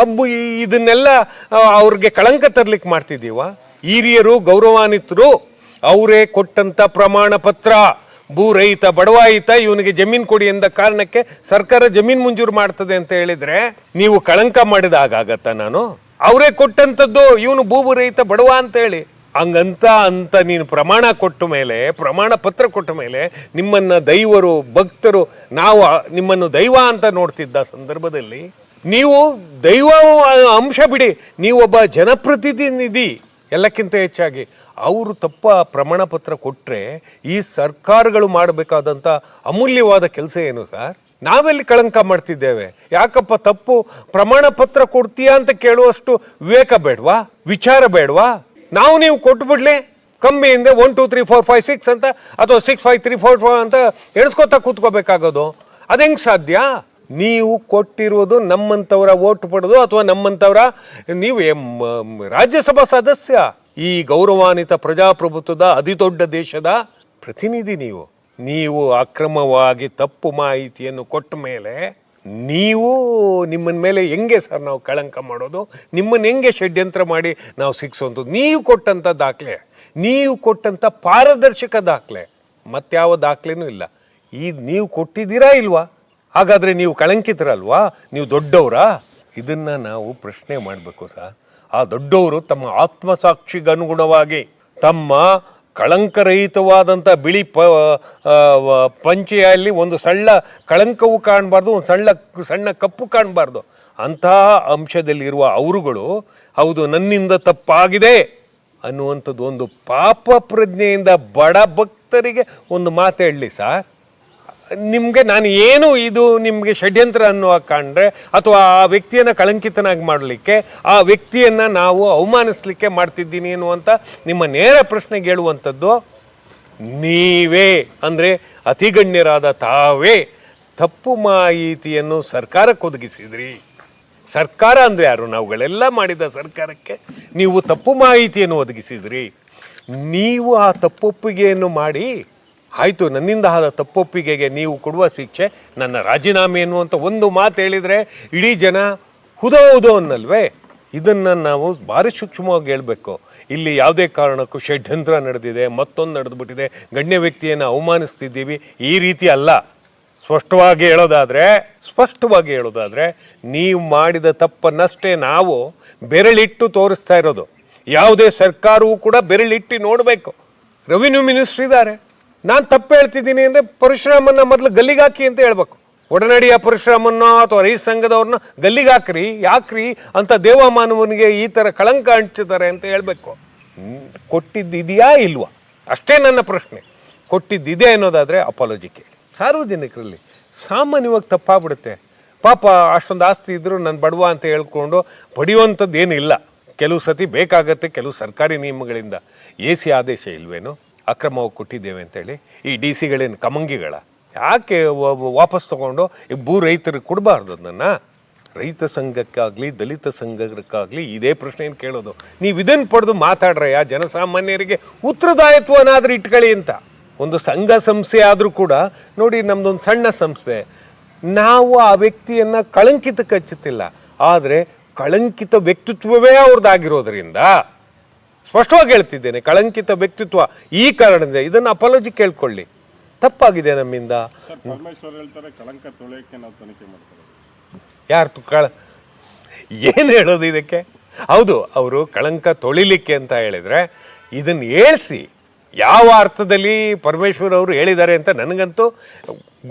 B: ಅಬ್ಬು ಇದನ್ನೆಲ್ಲ ಅವ್ರಿಗೆ ಕಳಂಕ ತರ್ಲಿಕ್ಕೆ ಮಾಡ್ತಿದ್ದೀವ? ಹಿರಿಯರು, ಗೌರವಾನ್ವಿತರು, ಅವರೇ ಕೊಟ್ಟಂತ ಪ್ರಮಾಣ ಪತ್ರ ಭೂ ರಹಿತ ಬಡವಾಯಿತ, ಇವನಿಗೆ ಜಮೀನು ಕೊಡಿ ಎಂದ ಕಾರಣಕ್ಕೆ ಸರ್ಕಾರ ಜಮೀನು ಮಂಜೂರು ಮಾಡ್ತದೆ ಅಂತ ಹೇಳಿದ್ರೆ ನೀವು ಕಳಂಕ ಮಾಡಿದ ಹಾಗಾಗತ್ತ ನಾನು? ಅವರೇ ಕೊಟ್ಟಂಥದ್ದು ಇವನು ಭೂ ರಹಿತ ಬಡವ ಅಂತ ಹೇಳಿ ಹಂಗಂತ ಅಂತ ನೀನು ಪ್ರಮಾಣ ಕೊಟ್ಟ ಮೇಲೆ, ಪ್ರಮಾಣ ಪತ್ರ ಕೊಟ್ಟ ಮೇಲೆ ನಿಮ್ಮನ್ನ ದೈವರು, ಭಕ್ತರು, ನಾವು ನಿಮ್ಮನ್ನು ದೈವ ಅಂತ ನೋಡ್ತಿದ್ದ ಸಂದರ್ಭದಲ್ಲಿ ನೀವು ದೈವ ಅಂಶ ಬಿಡಿ, ನೀವೊಬ್ಬ ಜನಪ್ರತಿನಿಧಿ. ಎಲ್ಲಕ್ಕಿಂತ ಹೆಚ್ಚಾಗಿ ಅವರು ತಪ್ಪ ಪ್ರಮಾಣ ಪತ್ರ ಕೊಟ್ಟರೆ ಈ ಸರ್ಕಾರಗಳು ಮಾಡಬೇಕಾದಂಥ ಅಮೂಲ್ಯವಾದ ಕೆಲಸ ಏನು ಸರ್? ನಾವೆಲ್ಲಿ ಕಳಂಕ ಮಾಡ್ತಿದ್ದೇವೆ? ಯಾಕಪ್ಪ ತಪ್ಪು ಪ್ರಮಾಣ ಪತ್ರ ಕೊಡ್ತೀಯಾ ಅಂತ ಕೇಳುವಷ್ಟು ವಿವೇಕ ಬೇಡವಾ? ವಿಚಾರ ಬೇಡವಾ? ನಾವು ನೀವು ಕೊಟ್ಬಿಡ್ಲಿ, ಕಮ್ಮಿಯಿಂದ one two three four five six ಅಂತ, ಅಥವಾ six five three four four ಅಂತ ಎಣಿಸ್ಕೊತಾ ಕೂತ್ಕೋಬೇಕಾಗೋದು. ಅದು ಹೆಂಗೆ ಸಾಧ್ಯ? ನೀವು ಕೊಟ್ಟಿರುವುದು ನಮ್ಮಂಥವರ ಓಟ್ ಪಡೆದು ಅಥವಾ ನಮ್ಮಂಥವರ, ನೀವು ರಾಜ್ಯಸಭಾ ಸದಸ್ಯ. ಈ ಗೌರವಾನ್ವಿತ ಪ್ರಜಾಪ್ರಭುತ್ವದ ಅತಿ ದೊಡ್ಡ ದೇಶದ ಪ್ರತಿನಿಧಿ ನೀವು. ನೀವು ಅಕ್ರಮವಾಗಿ ತಪ್ಪು ಮಾಹಿತಿಯನ್ನು ಕೊಟ್ಟ ಮೇಲೆ ನೀವು ನಿಮ್ಮನ ಮೇಲೆ ಹೆಂಗೆ ಸರ್ ನಾವು ಕಳಂಕ ಮಾಡೋದು? ನಿಮ್ಮನ್ನು ಹೆಂಗೆ ಷಡ್ಯಂತ್ರ ಮಾಡಿ ನಾವು ಸಿಕ್ಸೋದು ನೀವು ಕೊಟ್ಟಂಥ ದಾಖಲೆ, ನೀವು ಕೊಟ್ಟಂಥ ಪಾರದರ್ಶಕ ದಾಖಲೆ ಮತ್ತಾವ ದಾಖಲೆನೂ ಇಲ್ಲ. ಈ ನೀವು ಕೊಟ್ಟಿದ್ದೀರಾ ಇಲ್ವಾ? ಹಾಗಾದರೆ ನೀವು ಕಳಂಕಿತರಲ್ವಾ? ನೀವು ದೊಡ್ಡವರಾ? ಇದನ್ನು ನಾವು ಪ್ರಶ್ನೆ ಮಾಡಬೇಕು ಸರ್. ಆ ದೊಡ್ಡವರು ತಮ್ಮ ಆತ್ಮಸಾಕ್ಷಿಗೆ ಅನುಗುಣವಾಗಿ ತಮ್ಮ ಕಳಂಕರಹಿತವಾದಂಥ ಬಿಳಿ ಪ ಪಂಚೆಯಲ್ಲಿ ಒಂದು ಸಣ್ಣ ಕಳಂಕವು ಕಾಣಬಾರ್ದು, ಒಂದು ಸಣ್ಣ ಸಣ್ಣ ಕಪ್ಪು ಕಾಣಬಾರ್ದು. ಅಂತಹ ಅಂಶದಲ್ಲಿರುವ ಅವರುಗಳು, ಹೌದು, ನನ್ನಿಂದ ತಪ್ಪಾಗಿದೆ ಅನ್ನುವಂಥದ್ದು ಒಂದು ಪಾಪ ಪ್ರಜ್ಞೆಯಿಂದ ಬಡ ಭಕ್ತರಿಗೆ ಒಂದು ಮಾತು ಹೇಳಲಿ ಸರ್. ನಿಮಗೆ ನಾನು ಏನು ಇದು ನಿಮಗೆ ಷಡ್ಯಂತ್ರ ಅನ್ನುವ ಕಂಡ್ರೆ ಅಥವಾ ಆ ವ್ಯಕ್ತಿಯನ್ನು ಕಳಂಕಿತನಾಗಿ ಮಾಡಲಿಕ್ಕೆ, ಆ ವ್ಯಕ್ತಿಯನ್ನು ನಾವು ಅವಮಾನಿಸ್ಲಿಕ್ಕೆ ಮಾಡ್ತಿದ್ದೀನಿ ಅನ್ನುವಂಥ ನಿಮ್ಮ ನೇರ ಪ್ರಶ್ನೆ ಹೇಳುವಂಥದ್ದು, ನೀವೇ ಅಂದರೆ ಅತಿಗಣ್ಯರಾದ ತಾವೇ ತಪ್ಪು ಮಾಹಿತಿಯನ್ನು ಸರ್ಕಾರಕ್ಕೆ ಒದಗಿಸಿದ್ರಿ. ಸರ್ಕಾರ ಅಂದರೆ ಯಾರು? ನಾವುಗಳೆಲ್ಲ ಮಾಡಿದ ಸರ್ಕಾರಕ್ಕೆ ನೀವು ತಪ್ಪು ಮಾಹಿತಿಯನ್ನು ಒದಗಿಸಿದ್ರಿ. ನೀವು ಆ ತಪ್ಪೊಪ್ಪಿಗೆಯನ್ನು ಮಾಡಿ ಆಯಿತು, ನನ್ನಿಂದ ಆದ ತಪ್ಪೊಪ್ಪಿಗೆಗೆ ನೀವು ಕೊಡುವ ಶಿಕ್ಷೆ ನನ್ನ ರಾಜೀನಾಮೆ ಎನ್ನುವಂಥ ಒಂದು ಮಾತು ಹೇಳಿದರೆ ಇಡೀ ಜನ ಹುದೋ ಅನ್ನಲ್ವೇ? ಇದನ್ನು ನಾವು ಭಾರಿ ಸೂಕ್ಷ್ಮವಾಗಿ ಹೇಳಬೇಕು. ಇಲ್ಲಿ ಯಾವುದೇ ಕಾರಣಕ್ಕೂ ಷಡ್ಯಂತ್ರ ನಡೆದಿದೆ, ಮತ್ತೊಂದು ನಡೆದುಬಿಟ್ಟಿದೆ. ಗಣ್ಯ ವ್ಯಕ್ತಿಯನ್ನು ಅವಮಾನಿಸ್ತಿದ್ದೀವಿ. ಈ ರೀತಿ ಅಲ್ಲ. ಸ್ಪಷ್ಟವಾಗಿ ಹೇಳೋದಾದರೆ ಸ್ಪಷ್ಟವಾಗಿ ಹೇಳೋದಾದರೆ, ನೀವು ಮಾಡಿದ ತಪ್ಪನ್ನಷ್ಟೇ ನಾವು ಬೆರಳಿಟ್ಟು ತೋರಿಸ್ತಾ ಇರೋದು. ಯಾವುದೇ ಸರ್ಕಾರವೂ ಕೂಡ ಬೆರಳಿಟ್ಟು ನೋಡಬೇಕು. ರೆವಿನ್ಯೂ ಮಿನಿಸ್ಟ್ರ್ ಇದ್ದಾರೆ. ನಾನು ತಪ್ಪು ಹೇಳ್ತಿದ್ದೀನಿ ಅಂದರೆ ಪರಶುರಾಮನ್ನ ಮೊದಲು ಗಲ್ಲಿಗಾಕಿ ಅಂತ ಹೇಳ್ಬೇಕು. ಒಡನಾಡಿಯ ಪರಶುರಾಮನ್ನ ಅಥವಾ ರೈತ ಸಂಘದವ್ರನ್ನ ಗಲ್ಲಿಗಾಕ್ರಿ, ಯಾಕ್ರಿ ಅಂತ ದೇವಮಾನವನಿಗೆ ಈ ಥರ ಕಳಂಕ ಹಂಚಿದ್ದಾರೆ ಅಂತ ಹೇಳಬೇಕು. ಕೊಟ್ಟಿದ್ದಿದೆಯಾ ಇಲ್ವಾ? ಅಷ್ಟೇ ನನ್ನ ಪ್ರಶ್ನೆ. ಕೊಟ್ಟಿದ್ದಿದೆ ಅನ್ನೋದಾದರೆ ಅಪಾಲಜಿ ಕೇಳಿ. ಸಾರ್ವಜನಿಕರಲ್ಲಿ ಸಾಮಾನ್ಯವಾಗಿ ತಪ್ಪಾಗ್ಬಿಡುತ್ತೆ. ಪಾಪ ಅಷ್ಟೊಂದು ಆಸ್ತಿ ಇದ್ದರೂ ನಾನು ಬಡವ ಅಂತ ಹೇಳ್ಕೊಂಡು ಪಡೆಯುವಂಥದ್ದು ಏನಿಲ್ಲ ಕೆಲವು ಸತಿ ಬೇಕಾಗತ್ತೆ, ಕೆಲವು ಸರ್ಕಾರಿ ನಿಯಮಗಳಿಂದ. ಎ ಸಿ ಆದೇಶ ಇಲ್ವೇನು? ಅಕ್ರಮವಾಗಿ ಕೊಟ್ಟಿದ್ದೇವೆ ಅಂತೇಳಿ ಈ ಡಿ ಸಿಗಳೇನು ಕಮಂಗಿಗಳ ಯಾಕೆ ವಾಪಸ್ ತಗೊಂಡು ಈ ಭೂ ರೈತರಿಗೆ ಕೊಡಬಾರ್ದು ಅದನ್ನು? ರೈತ ಸಂಘಕ್ಕಾಗಲಿ, ದಲಿತ ಸಂಘಕ್ಕಾಗಲಿ ಇದೇ ಪ್ರಶ್ನೆಯನ್ನು ಕೇಳೋದು. ನೀವು ಇದನ್ನು ಪಡೆದು ಮಾತಾಡ್ರಯ್ಯ, ಜನಸಾಮಾನ್ಯರಿಗೆ ಉತ್ತರದಾಯಿತ್ವನಾದರೂ ಇಟ್ಕೊಳ್ಳಿ ಅಂತ. ಒಂದು ಸಂಘ ಸಂಸ್ಥೆ ಆದರೂ ಕೂಡ, ನೋಡಿ ನಮ್ಮದೊಂದು ಸಣ್ಣ ಸಂಸ್ಥೆ. ನಾವು ಆ ವ್ಯಕ್ತಿಯನ್ನು ಕಳಂಕಿತಕ್ಕೆ ಹಚ್ಚುತ್ತಿಲ್ಲ. ಆದರೆ ಕಳಂಕಿತ ವ್ಯಕ್ತಿತ್ವವೇ ಅವ್ರದ್ದಾಗಿರೋದ್ರಿಂದ ಸ್ಪಷ್ಟವಾಗಿ ಹೇಳ್ತಿದ್ದೇನೆ ಕಳಂಕಿತ ವ್ಯಕ್ತಿತ್ವ ಈ ಕಾರಣದಿಂದ ಇದನ್ನು ಅಪಾಲಜಿ ಕೇಳ್ಕೊಳ್ಳಿ. ತಪ್ಪಾಗಿದೆ ನಮ್ಮಿಂದ. ಯಾರು ಕಳ ಏನು ಹೇಳೋದು ಇದಕ್ಕೆ? ಹೌದು ಅವರು ಕಳಂಕ ತೊಳಿಲಿಕ್ಕೆ ಅಂತ ಹೇಳಿದರೆ ಇದನ್ನು ಏಳಿಸಿ ಯಾವ ಅರ್ಥದಲ್ಲಿ ಪರಮೇಶ್ವರ್ ಅವರು ಹೇಳಿದ್ದಾರೆ ಅಂತ ನನಗಂತೂ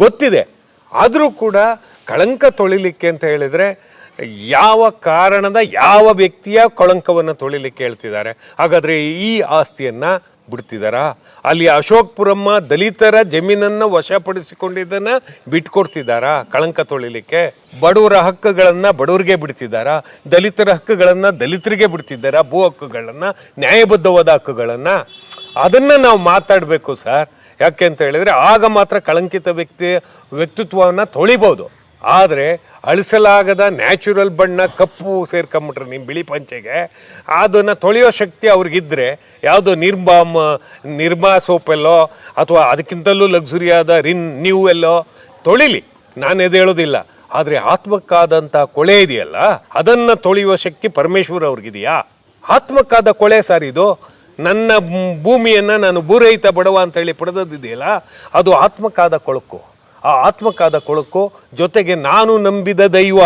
B: ಗೊತ್ತಿದೆ. ಆದರೂ ಕೂಡ ಕಳಂಕ ತೊಳಿಲಿಕ್ಕೆ ಅಂತ ಹೇಳಿದರೆ ಯಾವ ಕಾರಣದ ಯಾವ ವ್ಯಕ್ತಿಯ ಕಳಂಕವನ್ನು ತೊಳಿಲಿಕ್ಕೆ ಹೇಳ್ತಿದ್ದಾರೆ? ಹಾಗಾದರೆ ಈ ಆಸ್ತಿಯನ್ನು ಬಿಡ್ತಿದ್ದಾರಾ ಅಲ್ಲಿ ಅಶೋಕ್ಪುರಮ್ಮ ದಲಿತರ ಜಮೀನನ್ನು ವಶಪಡಿಸಿಕೊಂಡಿದ್ದನ್ನು ಬಿಟ್ಕೊಡ್ತಿದ್ದಾರಾ ಕಳಂಕ ತೊಳಿಲಿಕ್ಕೆ? ಬಡವರ ಹಕ್ಕುಗಳನ್ನು ಬಡವರಿಗೆ ಬಿಡ್ತಿದ್ದಾರಾ ದಲಿತರ ಹಕ್ಕುಗಳನ್ನು ದಲಿತರಿಗೆ ಬಿಡ್ತಿದ್ದಾರಾ ಭೂ ಹಕ್ಕುಗಳನ್ನು, ನ್ಯಾಯಬದ್ಧವಾದ ಹಕ್ಕುಗಳನ್ನು? ಅದನ್ನು ನಾವು ಮಾತಾಡಬೇಕು, ಸರ್. ಯಾಕೆ ಅಂತ ಹೇಳಿದರೆ, ಆಗ ಮಾತ್ರ ಕಳಂಕಿತ ವ್ಯಕ್ತಿ ವ್ಯಕ್ತಿತ್ವವನ್ನು ತೊಳಿಬೋದು. ಆದರೆ ಅಳಿಸಲಾಗದ ನ್ಯಾಚುರಲ್ ಬಣ್ಣ ಕಪ್ಪು ಸೇರ್ಕೊಂಬಿಟ್ರೆ ನಿಮ್ಮ ಬಿಳಿ ಪಂಚೆಗೆ. ಅದನ್ನು ತೊಳೆಯೋ ಶಕ್ತಿ ಅವ್ರಿಗಿದ್ದರೆ ಯಾವುದೋ ನಿರ್ಮಾಮ್, ನಿರ್ಮಾ ಸೋಪೆಲ್ಲೋ ಅಥವಾ ಅದಕ್ಕಿಂತಲೂ ಲಕ್ಸುರಿಯಾದ ರಿನ್ ನ್ಯೂ ಎಲ್ಲೋ ತೊಳಿಲಿ. ನಾನು ಎದು ಹೇಳೋದಿಲ್ಲ. ಆದರೆ ಆತ್ಮಕ್ಕಾದಂಥ ಕೊಳೆ ಇದೆಯಲ್ಲ, ಅದನ್ನು ತೊಳೆಯುವ ಶಕ್ತಿ ಪರಮೇಶ್ವರ್ ಅವ್ರಿಗಿದೆಯಾ? ಆತ್ಮಕ್ಕಾದ ಕೊಳೆ ಸರ್ ಇದು. ನನ್ನ ಭೂಮಿಯನ್ನು ನಾನು ಭೂರಹಿತ ಬಡವ ಅಂತ ಹೇಳಿ ಪಡೆದದ್ದಿದೆಯಲ್ಲ, ಅದು ಆತ್ಮಕ್ಕಾದ ಕೊಳಕು. ಆ ಆತ್ಮಕ್ಕಾದ ಕೊಳಕು ಜೊತೆಗೆ ನಾನು ನಂಬಿದ ದೈವ,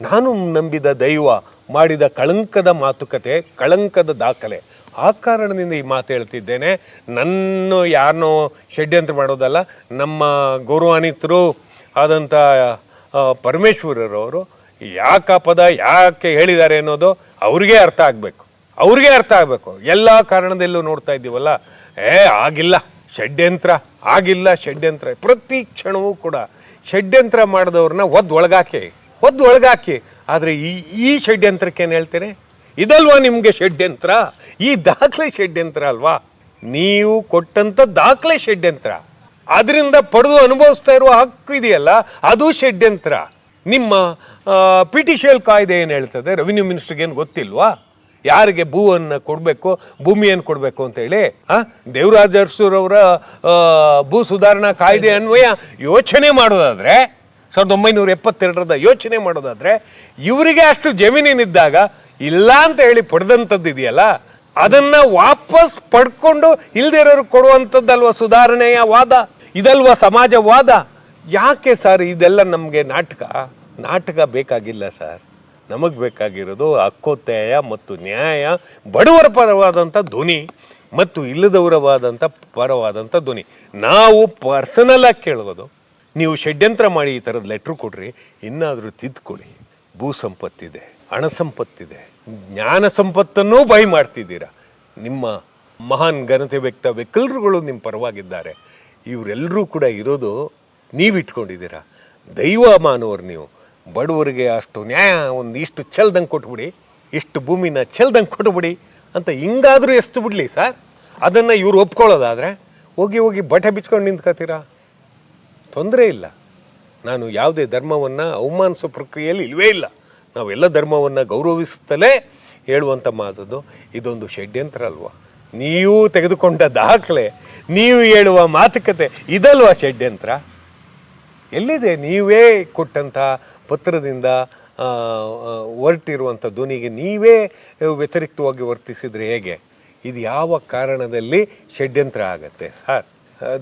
B: ನಾನು ನಂಬಿದ ದೈವ ಮಾಡಿದ ಕಳಂಕದ ಮಾತುಕತೆ, ಕಳಂಕದ ದಾಖಲೆ. ಆ ಕಾರಣದಿಂದ ಈ ಮಾತು ಹೇಳ್ತಿದ್ದೇನೆ. ನನ್ನ ಯಾರನ್ನೋ ಷಡ್ಯಂತ್ರ ಮಾಡೋದಲ್ಲ, ನಮ್ಮ ಗೌರವಾನ್ವಿತರು ಆದಂಥ ಪರಮೇಶ್ವರರವರು ಯಾಕೆ ಪದ ಯಾಕೆ ಹೇಳಿದ್ದಾರೆ ಅನ್ನೋದು ಅವ್ರಿಗೆ ಅರ್ಥ ಆಗಬೇಕು. ಅವ್ರಿಗೆ ಅರ್ಥ ಆಗಬೇಕು. ಎಲ್ಲ ಕಾರಣದಲ್ಲೂ ನೋಡ್ತಾ ಇದ್ದೀವಲ್ಲ? ಏ, ಆಗಿಲ್ಲ. ಷಡ್ಯಂತ್ರ ಆಗಿಲ್ಲ, ಷಡ್ಯಂತ್ರ. ಪ್ರತಿ ಕ್ಷಣವೂ ಕೂಡ ಷಡ್ಯಂತ್ರ ಮಾಡಿದವ್ರನ್ನ ಒದ್ದು ಒಳಗಾಕಿ ಒದ್ದು ಒಳಗಾಕಿ. ಆದರೆ ಈ ಈ ಷಡ್ಯಂತ್ರಕ್ಕೆ ಏನು ಹೇಳ್ತೇನೆ? ಇದಲ್ವಾ ನಿಮಗೆ ಷಡ್ಯಂತ್ರ? ಈ ದಾಖಲೆ ಷಡ್ಯಂತ್ರ ಅಲ್ವಾ? ನೀವು ಕೊಟ್ಟಂಥ ದಾಖಲೆ ಷಡ್ಯಂತ್ರ. ಅದರಿಂದ ಪಡೆದು ಅನುಭವಿಸ್ತಾ ಇರುವ ಹಕ್ಕು ಇದೆಯಲ್ಲ, ಅದು ಷಡ್ಯಂತ್ರ. ನಿಮ್ಮ ಪಿ ಕಾಯ್ದೆ ಏನು ಹೇಳ್ತದೆ? ರೆವಿನ್ಯೂ ಮಿನಿಸ್ಟರ್ಗೆ ಏನು ಗೊತ್ತಿಲ್ವಾ? ಯಾರಿಗೆ ಭೂವನ್ನು ಕೊಡಬೇಕು, ಭೂಮಿಯನ್ನು ಕೊಡಬೇಕು ಅಂತೇಳಿ ಹಾಂ ದೇವರಾಜ ಅರಸೂರವರ ಭೂ ಸುಧಾರಣಾ ಕಾಯ್ದೆ ಅನ್ವಯ ಯೋಚನೆ ಮಾಡೋದಾದರೆ, ಸಾವಿರದ ಒಂಬೈನೂರ ಎಪ್ಪತ್ತೆರಡರದ ಯೋಚನೆ ಮಾಡೋದಾದ್ರೆ, ಇವರಿಗೆ ಅಷ್ಟು ಜಮೀನಿನಿದ್ದಾಗ ಇಲ್ಲ ಅಂತ ಹೇಳಿ ಪಡೆದಂಥದ್ದು ಇದೆಯಲ್ಲ, ಅದನ್ನ ವಾಪಸ್ ಪಡ್ಕೊಂಡು ಇಲ್ದಿರೋರು ಕೊಡುವಂಥದ್ದಲ್ವ ಸುಧಾರಣೆಯ ವಾದ? ಇದಲ್ವ ಸಮಾಜವಾದ? ಯಾಕೆ ಸರ್ ಇದೆಲ್ಲ ನಮಗೆ ನಾಟಕ? ನಾಟಕ ಬೇಕಾಗಿಲ್ಲ ಸರ್. ನಮಗೆ ಬೇಕಾಗಿರೋದು ಹಕ್ಕೊತ್ತಾಯ ಮತ್ತು ನ್ಯಾಯ, ಬಡವರ ಪರವಾದಂಥ ಧ್ವನಿ ಮತ್ತು ಇಲ್ಲದವರವಾದಂಥ ಪರವಾದಂಥ ಧ್ವನಿ. ನಾವು ಪರ್ಸನಲಾಗಿ ಕೇಳೋದು ನೀವು ಷಡ್ಯಂತ್ರ ಮಾಡಿ ಈ ಥರದ ಲೆಟ್ರ್ ಕೊಡ್ರಿ. ಇನ್ನಾದರೂ ತಿದ್ದುಕೊಳ್ಳಿ ಭೂ ಸಂಪತ್ತಿದೆ, ಹಣ ಸಂಪತ್ತಿದೆ, ಜ್ಞಾನ ಸಂಪತ್ತನ್ನೂ ಬೈ ಮಾಡ್ತಿದ್ದೀರಾ? ನಿಮ್ಮ ಮಹಾನ್ ಘನತೆ ವ್ಯಕ್ತ ವ್ಯಕ್ತರುಗಳು ನಿಮ್ಮ ಪರವಾಗಿದ್ದಾರೆ. ಇವರೆಲ್ಲರೂ ಕೂಡ ಇರೋದು ನೀವು ಇಟ್ಕೊಂಡಿದ್ದೀರಾ ದೈವ ಮಾನವರು ನೀವು. ಬಡವರಿಗೆ ಅಷ್ಟು ನ್ಯಾಯ, ಒಂದು ಇಷ್ಟು ಚೆಲ್ದಂಗೆ ಕೊಟ್ಬಿಡಿ, ಇಷ್ಟು ಭೂಮಿನ ಚೆಲ್ದಂಗೆ ಕೊಟ್ಬಿಡಿ ಅಂತ ಹಿಂಗಾದರೂ ಎಷ್ಟು ಬಿಡಲಿ ಸರ್. ಅದನ್ನು ಇವರು ಒಪ್ಕೊಳ್ಳೋದಾದರೆ ಹೋಗಿ ಹೋಗಿ ಬಟ್ಟೆ ಬಿಚ್ಕೊಂಡು ನಿಂತ್ಕೋತೀರಾ? ತೊಂದರೆ ಇಲ್ಲ. ನಾನು ಯಾವುದೇ ಧರ್ಮವನ್ನು ಅವಮಾನಿಸೋ ಪ್ರಕ್ರಿಯೆಯಲ್ಲಿ ಇಲ್ವೇ ಇಲ್ಲ. ನಾವೆಲ್ಲ ಧರ್ಮವನ್ನು ಗೌರವಿಸುತ್ತಲೇ ಹೇಳುವಂಥ ಮಾತದ್ದು ಇದೊಂದು ಷಡ್ಯಂತ್ರ ಅಲ್ವಾ? ನೀವು ತೆಗೆದುಕೊಂಡ ದಾಖಲೆ, ನೀವು ಹೇಳುವ ಮಾತುಕತೆ ಇದಲ್ವಾ ಷಡ್ಯಂತ್ರ? ಎಲ್ಲಿದೆ? ನೀವೇ ಕೊಟ್ಟಂಥ ಪತ್ರದಿಂದ ಹೊರಟಿರುವಂಥ ಧ್ವನಿಗೆ ನೀವೇ ವ್ಯತಿರಿಕ್ತವಾಗಿ ವರ್ತಿಸಿದರೆ ಹೇಗೆ? ಇದು ಯಾವ ಕಾರಣದಲ್ಲಿ ಷಡ್ಯಂತ್ರ ಆಗತ್ತೆ? ಸರ್,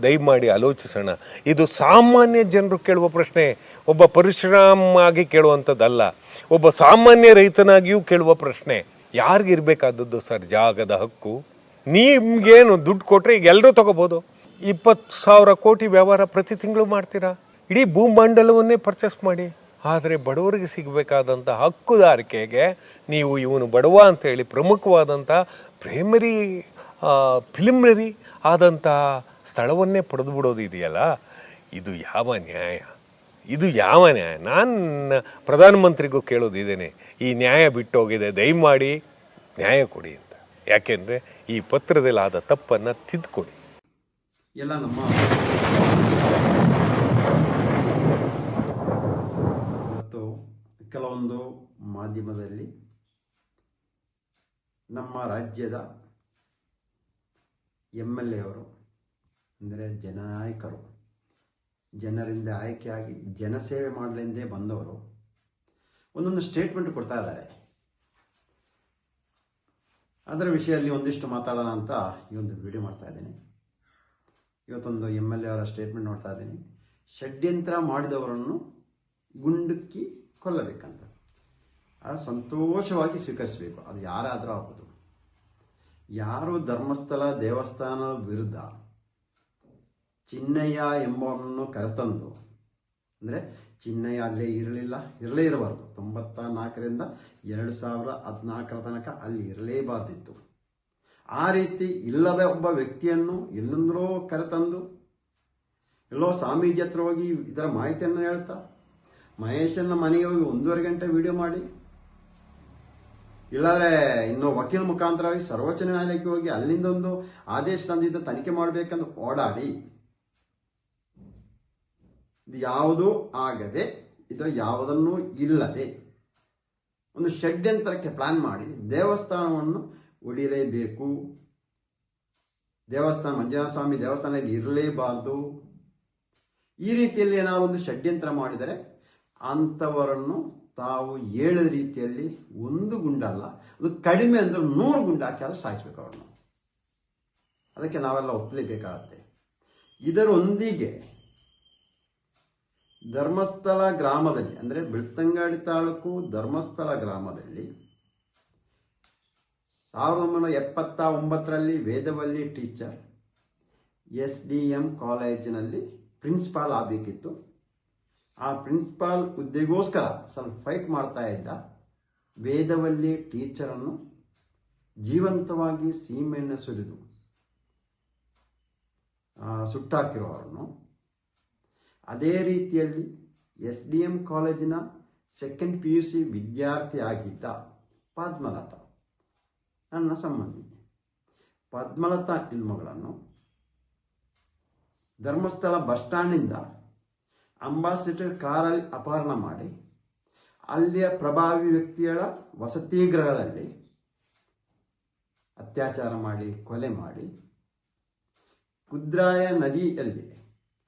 B: ದಯಮಾಡಿ ಆಲೋಚಿಸೋಣ. ಇದು ಸಾಮಾನ್ಯ ಜನರು ಕೇಳುವ ಪ್ರಶ್ನೆ. ಒಬ್ಬ ಪರಿಶ್ರಮಾಗಿ ಕೇಳುವಂಥದ್ದಲ್ಲ. ಒಬ್ಬ ಸಾಮಾನ್ಯ ರೈತನಾಗಿಯೂ ಕೇಳುವ ಪ್ರಶ್ನೆ. ಯಾರಿಗಿರಬೇಕಾದದ್ದು ಸರ್ ಜಾಗದ ಹಕ್ಕು? ನಿಮ್ಗೇನು ದುಡ್ಡು ಕೊಟ್ಟರೆ ಈಗ ಎಲ್ಲರೂ ತಗೋಬೋದು? ಇಪ್ಪತ್ತು ಸಾವಿರ ಕೋಟಿ ವ್ಯವಹಾರ ಪ್ರತಿ ತಿಂಗಳು ಮಾಡ್ತೀರಾ? ಇಡೀ ಭೂಮಂಡಲವನ್ನೇ ಪರ್ಚೇಸ್ ಮಾಡಿ. ಆದರೆ ಬಡವರಿಗೆ ಸಿಗಬೇಕಾದಂಥ ಹಕ್ಕುದಾರಿಕೆಗೆ ನೀವು ಇವನು ಬಡವ ಅಂತೇಳಿ ಪ್ರಮುಖವಾದಂಥ ಪ್ರೈಮರಿ ಫಿಲ್ಮ್ನರಿ ಆದಂಥ ಸ್ಥಳವನ್ನೇ ಪಡೆದು ಬಿಡೋದು ಇದೆಯಲ್ಲ? ಇದು ಯಾವ ನ್ಯಾಯ? ಇದು ಯಾವ ನ್ಯಾಯ? ನಾನು ಪ್ರಧಾನಮಂತ್ರಿಗೂ ಕೇಳೋದಿದ್ದೇನೆ ಈ ನ್ಯಾಯ ಬಿಟ್ಟೋಗಿದೆ, ದಯಮಾಡಿ ನ್ಯಾಯ ಕೊಡಿ ಅಂತ. ಯಾಕೆಂದರೆ ಈ ಪತ್ರದಲ್ಲಿ ಆದ ತಪ್ಪನ್ನು ತಿದ್ದುಕೊಡಿ
C: ಎಲ್ಲ ನಮ್ಮ ಮಾಧ್ಯಮದಲ್ಲಿ ನಮ್ಮ ರಾಜ್ಯದ ಎಂ ಎಲ್ ಎ ಅವರು ಅಂದರೆ ಜನನಾಯಕರು, ಜನರಿಂದ ಆಯ್ಕೆಯಾಗಿ ಜನಸೇವೆ ಮಾಡಲೆಂದೇ ಬಂದವರು, ಒಂದೊಂದು ಸ್ಟೇಟ್ಮೆಂಟ್ ಕೊಡ್ತಾ ಇದ್ದಾರೆ. ಅದರ ವಿಷಯದಲ್ಲಿ ಒಂದಿಷ್ಟು ಮಾತಾಡೋಣ ಅಂತ ಈ ಒಂದು ವಿಡಿಯೋ ಮಾಡ್ತಾ ಇದ್ದೀನಿ. ಇವತ್ತೊಂದು ಎಂ ಎಲ್ ಎ ಅವರ ಸ್ಟೇಟ್ಮೆಂಟ್ ನೋಡ್ತಾ ಇದ್ದೀನಿ. ಷಡ್ಯಂತ್ರ ಮಾಡಿದವರನ್ನು ಗುಂಡುಕ್ಕಿ ಕೊಲ್ಲಬೇಕಂತ. ಅದು ಸಂತೋಷವಾಗಿ ಸ್ವೀಕರಿಸಬೇಕು. ಅದು ಯಾರಾದರೂ ಆಗ್ಬೋದು. ಯಾರು ಧರ್ಮಸ್ಥಳ ದೇವಸ್ಥಾನದ ವಿರುದ್ಧ ಚಿನ್ನಯ್ಯ ಎಂಬವನ್ನು ಕರೆತಂದು, ಅಂದರೆ ಚಿನ್ನಯ್ಯ ಅಲ್ಲೇ ಇರಲಿಲ್ಲ, ಇರಲೇ ಇರಬಾರ್ದು. ತೊಂಬತ್ತ ನಾಲ್ಕರಿಂದ ಎರಡು ಸಾವಿರದ ಹದಿನಾಲ್ಕರ ತನಕ ಅಲ್ಲಿ ಇರಲೇಬಾರ್ದಿತ್ತು. ಆ ರೀತಿ ಇಲ್ಲದ ಒಬ್ಬ ವ್ಯಕ್ತಿಯನ್ನು ಎಲ್ಲಂದ್ರೂ ಕರೆತಂದು, ಎಲ್ಲೋ ಸ್ವಾಮೀಜಿ ಹತ್ರ ಹೋಗಿ ಇದರ ಮಾಹಿತಿಯನ್ನು ಹೇಳ್ತಾ ಮಹೇಶನ ಮನೆಗೆ ಹೋಗಿ ಒಂದೂವರೆ ಗಂಟೆ ವಿಡಿಯೋ ಮಾಡಿ ಇಲ್ಲಾಂದ್ರೆ ಇನ್ನು ವಕೀಲ ಮುಖಾಂತರವಾಗಿ ಸರ್ವೋಚ್ಚ ನ್ಯಾಯಾಲಯಕ್ಕೆ ಹೋಗಿ ಅಲ್ಲಿಂದ ಒಂದು ಆದೇಶ ತಂದಿದ್ದ ತನಿಖೆ ಮಾಡಬೇಕಂದು ಓಡಾಡಿ. ಇದು ಯಾವುದೂ ಆಗದೆ, ಇದು ಯಾವುದನ್ನು ಇಲ್ಲದೆ ಒಂದು ಷಡ್ಯಂತ್ರಕ್ಕೆ ಪ್ಲಾನ್ ಮಾಡಿ ದೇವಸ್ಥಾನವನ್ನು ಉಳಿಯಲೇಬೇಕು ದೇವಸ್ಥಾನ ಮಂಜುನಾಥ ಸ್ವಾಮಿ ಇರಲೇಬಾರದು. ಈ ರೀತಿಯಲ್ಲಿ ಏನಾದ್ರು ಒಂದು ಷಡ್ಯಂತ್ರ ಮಾಡಿದರೆ ಅಂಥವರನ್ನು ತಾವು ಹೇಳಿದ ರೀತಿಯಲ್ಲಿ ಒಂದು ಗುಂಡಲ್ಲ, ಅದು ಕಡಿಮೆ ಅಂದ್ರೆ ನೂರು ಗುಂಡು ಹಾಕಿ ಸಾಯಿಸ್ಬೇಕು ಅವ್ರನ್ನ. ಅದಕ್ಕೆ ನಾವೆಲ್ಲ ಒಪ್ಪಲೇಬೇಕಾಗತ್ತೆ ಇದರೊಂದಿಗೆ ಧರ್ಮಸ್ಥಳ ಗ್ರಾಮದಲ್ಲಿ, ಅಂದರೆ ಬಿಳ್ತಂಗಾಡಿ ತಾಲೂಕು ಧರ್ಮಸ್ಥಳ ಗ್ರಾಮದಲ್ಲಿ ಸಾವಿರದ ಒಂಬೈನೂರ ಎಪ್ಪತ್ತ ಒಂಬತ್ತರಲ್ಲಿ Vedavalli teacher S D M ಕಾಲೇಜಿನಲ್ಲಿ ಪ್ರಿನ್ಸಿಪಾಲ್ ಆಗಬೇಕಿತ್ತು. ಆ ಪ್ರಿನ್ಸಿಪಾಲ್ ಹುದ್ದೆಗೋಸ್ಕರ ಸ್ವಲ್ಪ ಫೈಟ್ ಮಾಡ್ತಾ ಇದ್ದ. ವೇದವಲ್ಲಿ ಟೀಚರನ್ನು ಜೀವಂತವಾಗಿ ಸೀಮೆಯನ್ನು ಸುರಿದು ಆ, ಸುಟ್ಟಾಕಿರುವವರನ್ನು. ಅದೇ ರೀತಿಯಲ್ಲಿ ಎಸ್ ಡಿ ಎಂ ಕಾಲೇಜಿನ ಸೆಕೆಂಡ್ ಪಿ ಯು ಸಿ ವಿದ್ಯಾರ್ಥಿ ಆಗಿದ್ದ ಪದ್ಮಲತಾ ನನ್ನ ಸಂಬಂಧಿ. ಪದ್ಮಲತಾ ಇಲ್ಮಗಳನ್ನು ಧರ್ಮಸ್ಥಳ ಬಸ್ ಸ್ಟ್ಯಾಂಡ್ನಿಂದ ಅಂಬಾಸಿಡರ್ ಕಾರಲ್ಲಿ ಅಪಹರಣ ಮಾಡಿ, ಅಲ್ಲಿಯ ಪ್ರಭಾವಿ ವ್ಯಕ್ತಿಗಳ ವಸತಿ ಗೃಹದಲ್ಲಿ ಅತ್ಯಾಚಾರ ಮಾಡಿ, ಕೊಲೆ ಮಾಡಿ, ಕುದ್ರಾಯ ನದಿಯಲ್ಲಿ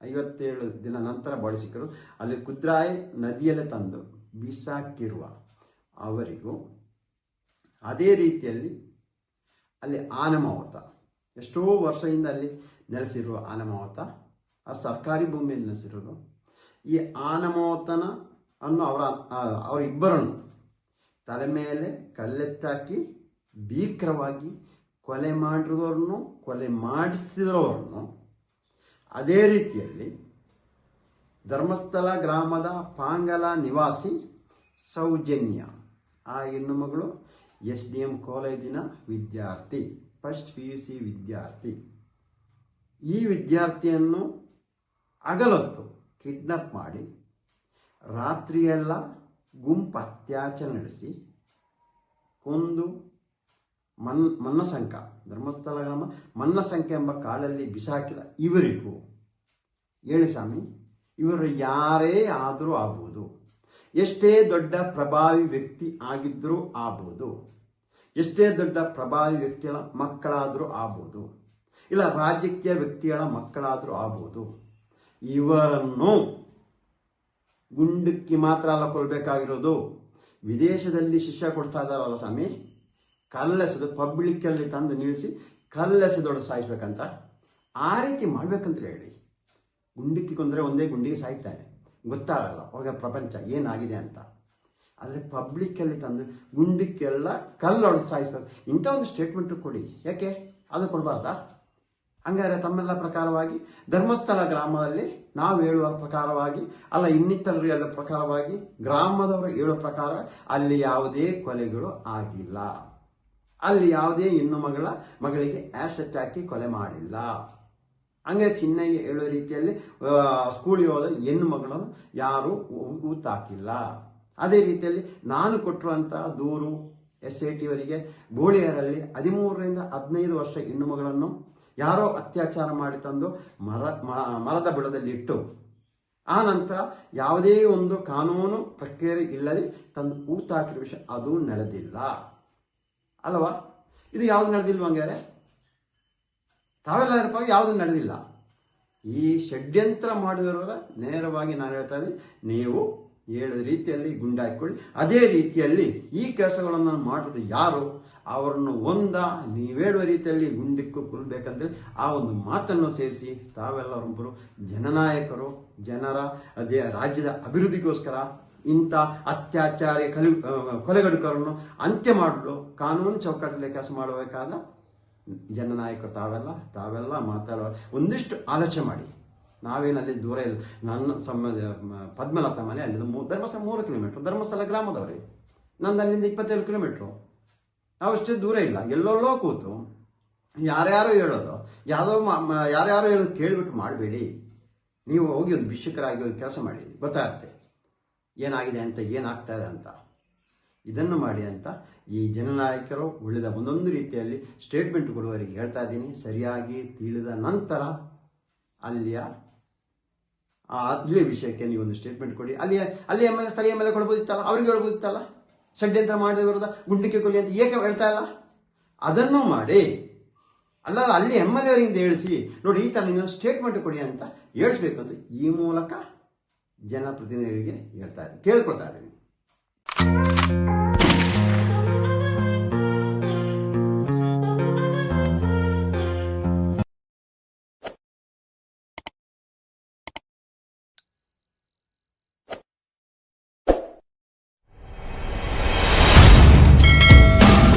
C: ಐವತ್ತೇಳು ದಿನ ನಂತರ ಬಳಸಿಕರು, ಅಲ್ಲಿ ಕುದ್ರಾಯ ನದಿಯಲ್ಲಿ ತಂದು ಬಿಸಾಕಿರುವ ಅವರಿಗೂ ಅದೇ ರೀತಿಯಲ್ಲಿ ಅಲ್ಲಿ ಆನಮಾವತ ಎಷ್ಟೋ ವರ್ಷದಿಂದ ಅಲ್ಲಿ ನೆಲೆಸಿರುವ ಆನಮಾವತ ಆ ಸರ್ಕಾರಿ ಭೂಮಿಯಲ್ಲಿ ನೆಲೆಸಿರೋದು ಈ ಆನಮೋತನ ಅನ್ನು ಅವರ ಅವರಿಬ್ಬರನ್ನು ತಲೆ ಮೇಲೆ ಕಲ್ಲೆತ್ತಾಕಿ ಭೀಕರವಾಗಿ ಕೊಲೆ ಮಾಡಿರೋರನ್ನು ಕೊಲೆ ಮಾಡಿಸಿದವರನ್ನು ಅದೇ ರೀತಿಯಲ್ಲಿ ಧರ್ಮಸ್ಥಳ ಗ್ರಾಮದ ಪಾಂಗಲ ನಿವಾಸಿ ಸೌಜನ್ಯ. ಆ ಹೆಣ್ಣು ಮಗಳು ಎಸ್ ಡಿ ಎಂ ಕಾಲೇಜಿನ ವಿದ್ಯಾರ್ಥಿ, ಫಸ್ಟ್ ಪಿ ಯು ಸಿ ವಿದ್ಯಾರ್ಥಿ. ಈ ವಿದ್ಯಾರ್ಥಿಯನ್ನು ಅಗಲೊತ್ತು ಕಿಡ್ನಪ್ ಮಾಡಿ ರಾತ್ರಿಯೆಲ್ಲ ಗುಂಪು ಅತ್ಯಾಚಾರ ನಡೆಸಿ ಕೊಂದು ಮನ್, ಮನ್ನಸಂಕ ಧರ್ಮಸ್ಥಳ ಗ್ರಾಮ ಮನ್ನಸಂಕ ಎಂಬ ಕಾಡಲ್ಲಿ ಬಿಸಾಕಿದ ಇವರಿಗೂ, ಹೇಳಿ ಸ್ವಾಮಿ, ಇವರು ಯಾರೇ ಆದರೂ ಆಗ್ಬೋದು. ಎಷ್ಟೇ ದೊಡ್ಡ ಪ್ರಭಾವಿ ವ್ಯಕ್ತಿ ಆಗಿದ್ದರೂ ಆಗ್ಬೋದು. ಎಷ್ಟೇ ದೊಡ್ಡ ಪ್ರಭಾವಿ ವ್ಯಕ್ತಿಗಳ ಮಕ್ಕಳಾದರೂ ಆಗ್ಬೋದು. ಇಲ್ಲ ರಾಜಕೀಯ ವ್ಯಕ್ತಿಗಳ ಮಕ್ಕಳಾದರೂ ಆಗ್ಬೋದು. ಇವರನ್ನು ಗುಂಡಕ್ಕಿ ಮಾತ್ರ ಅಲ್ಲ ಕೊಡಬೇಕಾಗಿರೋದು. ವಿದೇಶದಲ್ಲಿ ಶಿಷ್ಯ ಕೊಡ್ತಾ ಇದ್ದಾರಲ್ಲ ಸ್ವಾಮಿ? ಕಲ್ಲೆಸೆದು ಪಬ್ಲಿಕ್ಕಲ್ಲಿ ತಂದು ನಿಲ್ಲಿಸಿ ಕಲ್ಲೆಸೆದೊಳಗೆ ಸಾಯಿಸ್ಬೇಕಂತ. ಆ ರೀತಿ ಮಾಡ್ಬೇಕಂತ ಹೇಳಿ. ಗುಂಡಿಕ್ಕಿ ಕೊಂದರೆ ಒಂದೇ ಗುಂಡಿಗೆ ಸಾಯ್ತಾನೆ. ಗೊತ್ತಾಗಲ್ಲ, ಅವ್ರಿಗೆ ಪ್ರಪಂಚ ಏನಾಗಿದೆ ಅಂತ. ಆದರೆ ಪಬ್ಲಿಕ್ಕಲ್ಲಿ ತಂದು ಗುಂಡಿಕ್ಕೆಲ್ಲ ಕಲ್ಲೊಳಗೆ ಸಾಯಿಸ್ಬೇಕು. ಇಂಥ ಒಂದು ಸ್ಟೇಟ್ಮೆಂಟು ಕೊಡಿ. ಯಾಕೆ? ಅದು ಕೊಡಬಾರ್ದಾ? ಹಂಗಾರೆ ತಮ್ಮೆಲ್ಲ ಪ್ರಕಾರವಾಗಿ ಧರ್ಮಸ್ಥಳ ಗ್ರಾಮದಲ್ಲಿ ನಾವು ಹೇಳುವ ಪ್ರಕಾರವಾಗಿ, ಅಲ್ಲ ಇನ್ನಿತರರು ಹೇಳುವ ಪ್ರಕಾರವಾಗಿ ಗ್ರಾಮದವರು ಹೇಳುವ ಪ್ರಕಾರ ಅಲ್ಲಿ ಯಾವುದೇ ಕೊಲೆಗಳು ಆಗಿಲ್ಲ. ಅಲ್ಲಿ ಯಾವುದೇ ಹೆಣ್ಣು ಮಗಳ ಮಗಳಿಗೆ ಆಸೆಟ್ ಹಾಕಿ ಕೊಲೆ ಮಾಡಿಲ್ಲ. ಹಂಗೆ ಚಿನ್ನಯ್ಯ ಹೇಳುವ ರೀತಿಯಲ್ಲಿ ಸ್ಕೂಲಿಗೆ ಹೋದ ಹೆಣ್ಣು ಮಗಳನ್ನು ಯಾರು ಊತಾಕಿಲ್ಲ ಅದೇ ರೀತಿಯಲ್ಲಿ ನಾನು ಕೊಟ್ಟಿರುವಂತಹ ದೂರು ಎಸ್ ಐ ಟಿಯವರಿಗೆ ಬೋಳಿಯರಲ್ಲಿ ಹದಿಮೂರರಿಂದ ಹದಿನೈದು ವರ್ಷ ಹೆಣ್ಣು ಮಗಳನ್ನು ಯಾರೋ ಅತ್ಯಾಚಾರ ಮಾಡಿ ತಂದು ಮರ ಮರದ ಬುಡದಲ್ಲಿ ಇಟ್ಟು, ಆ ನಂತರ ಯಾವುದೇ ಒಂದು ಕಾನೂನು ಪ್ರಕ್ರಿಯೆ ಇಲ್ಲದೆ ತಂದು ಊತಾಕಿರೋ ವಿಷಯ ಅದು ನಡೆದಿಲ್ಲ. ಅಲ್ವಾ? ಇದು ಯಾವುದು ನಡೆದಿಲ್ವ ಹಂಗಾರೆ? ತಾವೆಲ್ಲ ಇರಪ್ಪಾಗ ಯಾವುದು ನಡೆದಿಲ್ಲ. ಈ ಷಡ್ಯಂತ್ರ ಮಾಡಿದವರ ನೇರವಾಗಿ ನಾನು ಹೇಳ್ತಾ ಇದ್ದೀನಿ, ನೀವು ಹೇಳಿದ ರೀತಿಯಲ್ಲಿ ಗುಂಡಾಕಿಕೊಳ್ಳಿ ಅದೇ ರೀತಿಯಲ್ಲಿ ಈ ಕೆಲಸಗಳನ್ನು ಮಾಡುವುದು ಯಾರು? ಅವರನ್ನು ಒಂದ ನೀವೇಳುವ ರೀತಿಯಲ್ಲಿ ಗುಂಡಿಕ್ಕು ಕುಲ್ಬೇಕಂದ್ರೆ ಆ ಒಂದು ಮಾತನ್ನು ಸೇರಿಸಿ ತಾವೆಲ್ಲರೊಬ್ಬರು ಜನನಾಯಕರು, ಜನರ ಅದೇ ರಾಜ್ಯದ ಅಭಿವೃದ್ಧಿಗೋಸ್ಕರ ಇಂಥ ಅತ್ಯಾಚಾರಿ ಕಲಿ ಕೊಲೆಗಡುಕರನ್ನು ಅಂತ್ಯ ಮಾಡಲು ಕಾನೂನು ಚೌಕಟ್ಟಲ್ಲಿ ಕೆಲಸ ಮಾಡಬೇಕಾದ ಜನನಾಯಕರು ತಾವೆಲ್ಲ ತಾವೆಲ್ಲ ಮಾತಾಡುವ ಒಂದಿಷ್ಟು ಆಲೋಚನೆ ಮಾಡಿ. ನಾವೇನಲ್ಲಿ ದೂರ ಇಲ್ಲ. ನನ್ನ ಸಮ ಪದ್ಮಲತಾ ಮನೆ ಅಲ್ಲಿಂದ ಧರ್ಮಸ್ಥಳ ಮೂರು ಕಿಲೋಮೀಟ್ರ್, ಧರ್ಮಸ್ಥಳ ಗ್ರಾಮದವ್ರಿ. ನಂದು ಅಲ್ಲಿಂದ ಇಪ್ಪತ್ತೇಳು ಕಿಲೋಮೀಟ್ರು. ನಾವು ದೂರ ಇಲ್ಲ. ಎಲ್ಲೆಲ್ಲೋ ಕೂತು ಯಾರ್ಯಾರೋ ಹೇಳೋದು. ಯಾವುದೋ ಯಾರ್ಯಾರೋ ಹೇಳೋದು ಕೇಳಿಬಿಟ್ಟು ಮಾಡಬೇಡಿ. ನೀವು ಹೋಗಿ ಒಂದು ಭಿಷಕರಾಗಿ ಹೋಗಿ ಕೆಲಸ ಮಾಡಿ. ಗೊತ್ತಾಗುತ್ತೆ. ಏನಾಗಿದೆ ಅಂತ, ಏನಾಗ್ತಾ ಇದೆ ಅಂತ. ಇದನ್ನು ಮಾಡಿ ಅಂತ ಈ ಜನನಾಯಕರು ಉಳಿದ ಒಂದೊಂದು ರೀತಿಯಲ್ಲಿ ಸ್ಟೇಟ್ಮೆಂಟ್ ಕೊಡುವವರಿಗೆ ಹೇಳ್ತಾ ಇದ್ದೀನಿ. ಸರಿಯಾಗಿ ತಿಳಿದ ನಂತರ ಅಲ್ಲಿಯ ಆ ಅಲ್ಲಿ ವಿಷಯಕ್ಕೆ ನೀವು ಒಂದು ಸ್ಟೇಟ್ಮೆಂಟ್ ಕೊಡಿ. ಅಲ್ಲಿಯ ಅಲ್ಲಿಯ ಎಂ ಎಲ್ ಎ, ಸ್ಥಳೀಯ ಎಂ ಎಲ್ ಎ ಕೊಡ್ಬೋದಿತ್ತಲ್ಲ? ಅವ್ರಿಗೆ ಹೇಳ್ಬೋದಿತ್ತಲ್ಲ? ಷಡ್ಯಂತ್ರ ಮಾಡಿದ ವಿರುದ್ಧ ಗುಂಡಿಕೆ ಕೊಲ್ಲಿ ಅಂತ ಏಕೆ ಹೇಳ್ತಾ ಇಲ್ಲ? ಅದನ್ನು ಮಾಡಿ. ಅಲ್ಲ ಅಲ್ಲಿ ಎಂ ಎಲ್ ಎವರಿಂದ ಹೇಳಿಸಿ, ನೋಡಿ ಈ ಥರ ನೀವು ಸ್ಟೇಟ್ಮೆಂಟ್ ಕೊಡಿ ಅಂತ ಹೇಳಿಸ್ಬೇಕು ಅಂತ ಈ ಮೂಲಕ ಜನಪ್ರತಿನಿಧಿಗಳಿಗೆ ಹೇಳ್ತಾ ಇದ್ದೀನಿ, ಕೇಳ್ಕೊಳ್ತಾ ಇದ್ದೀನಿ.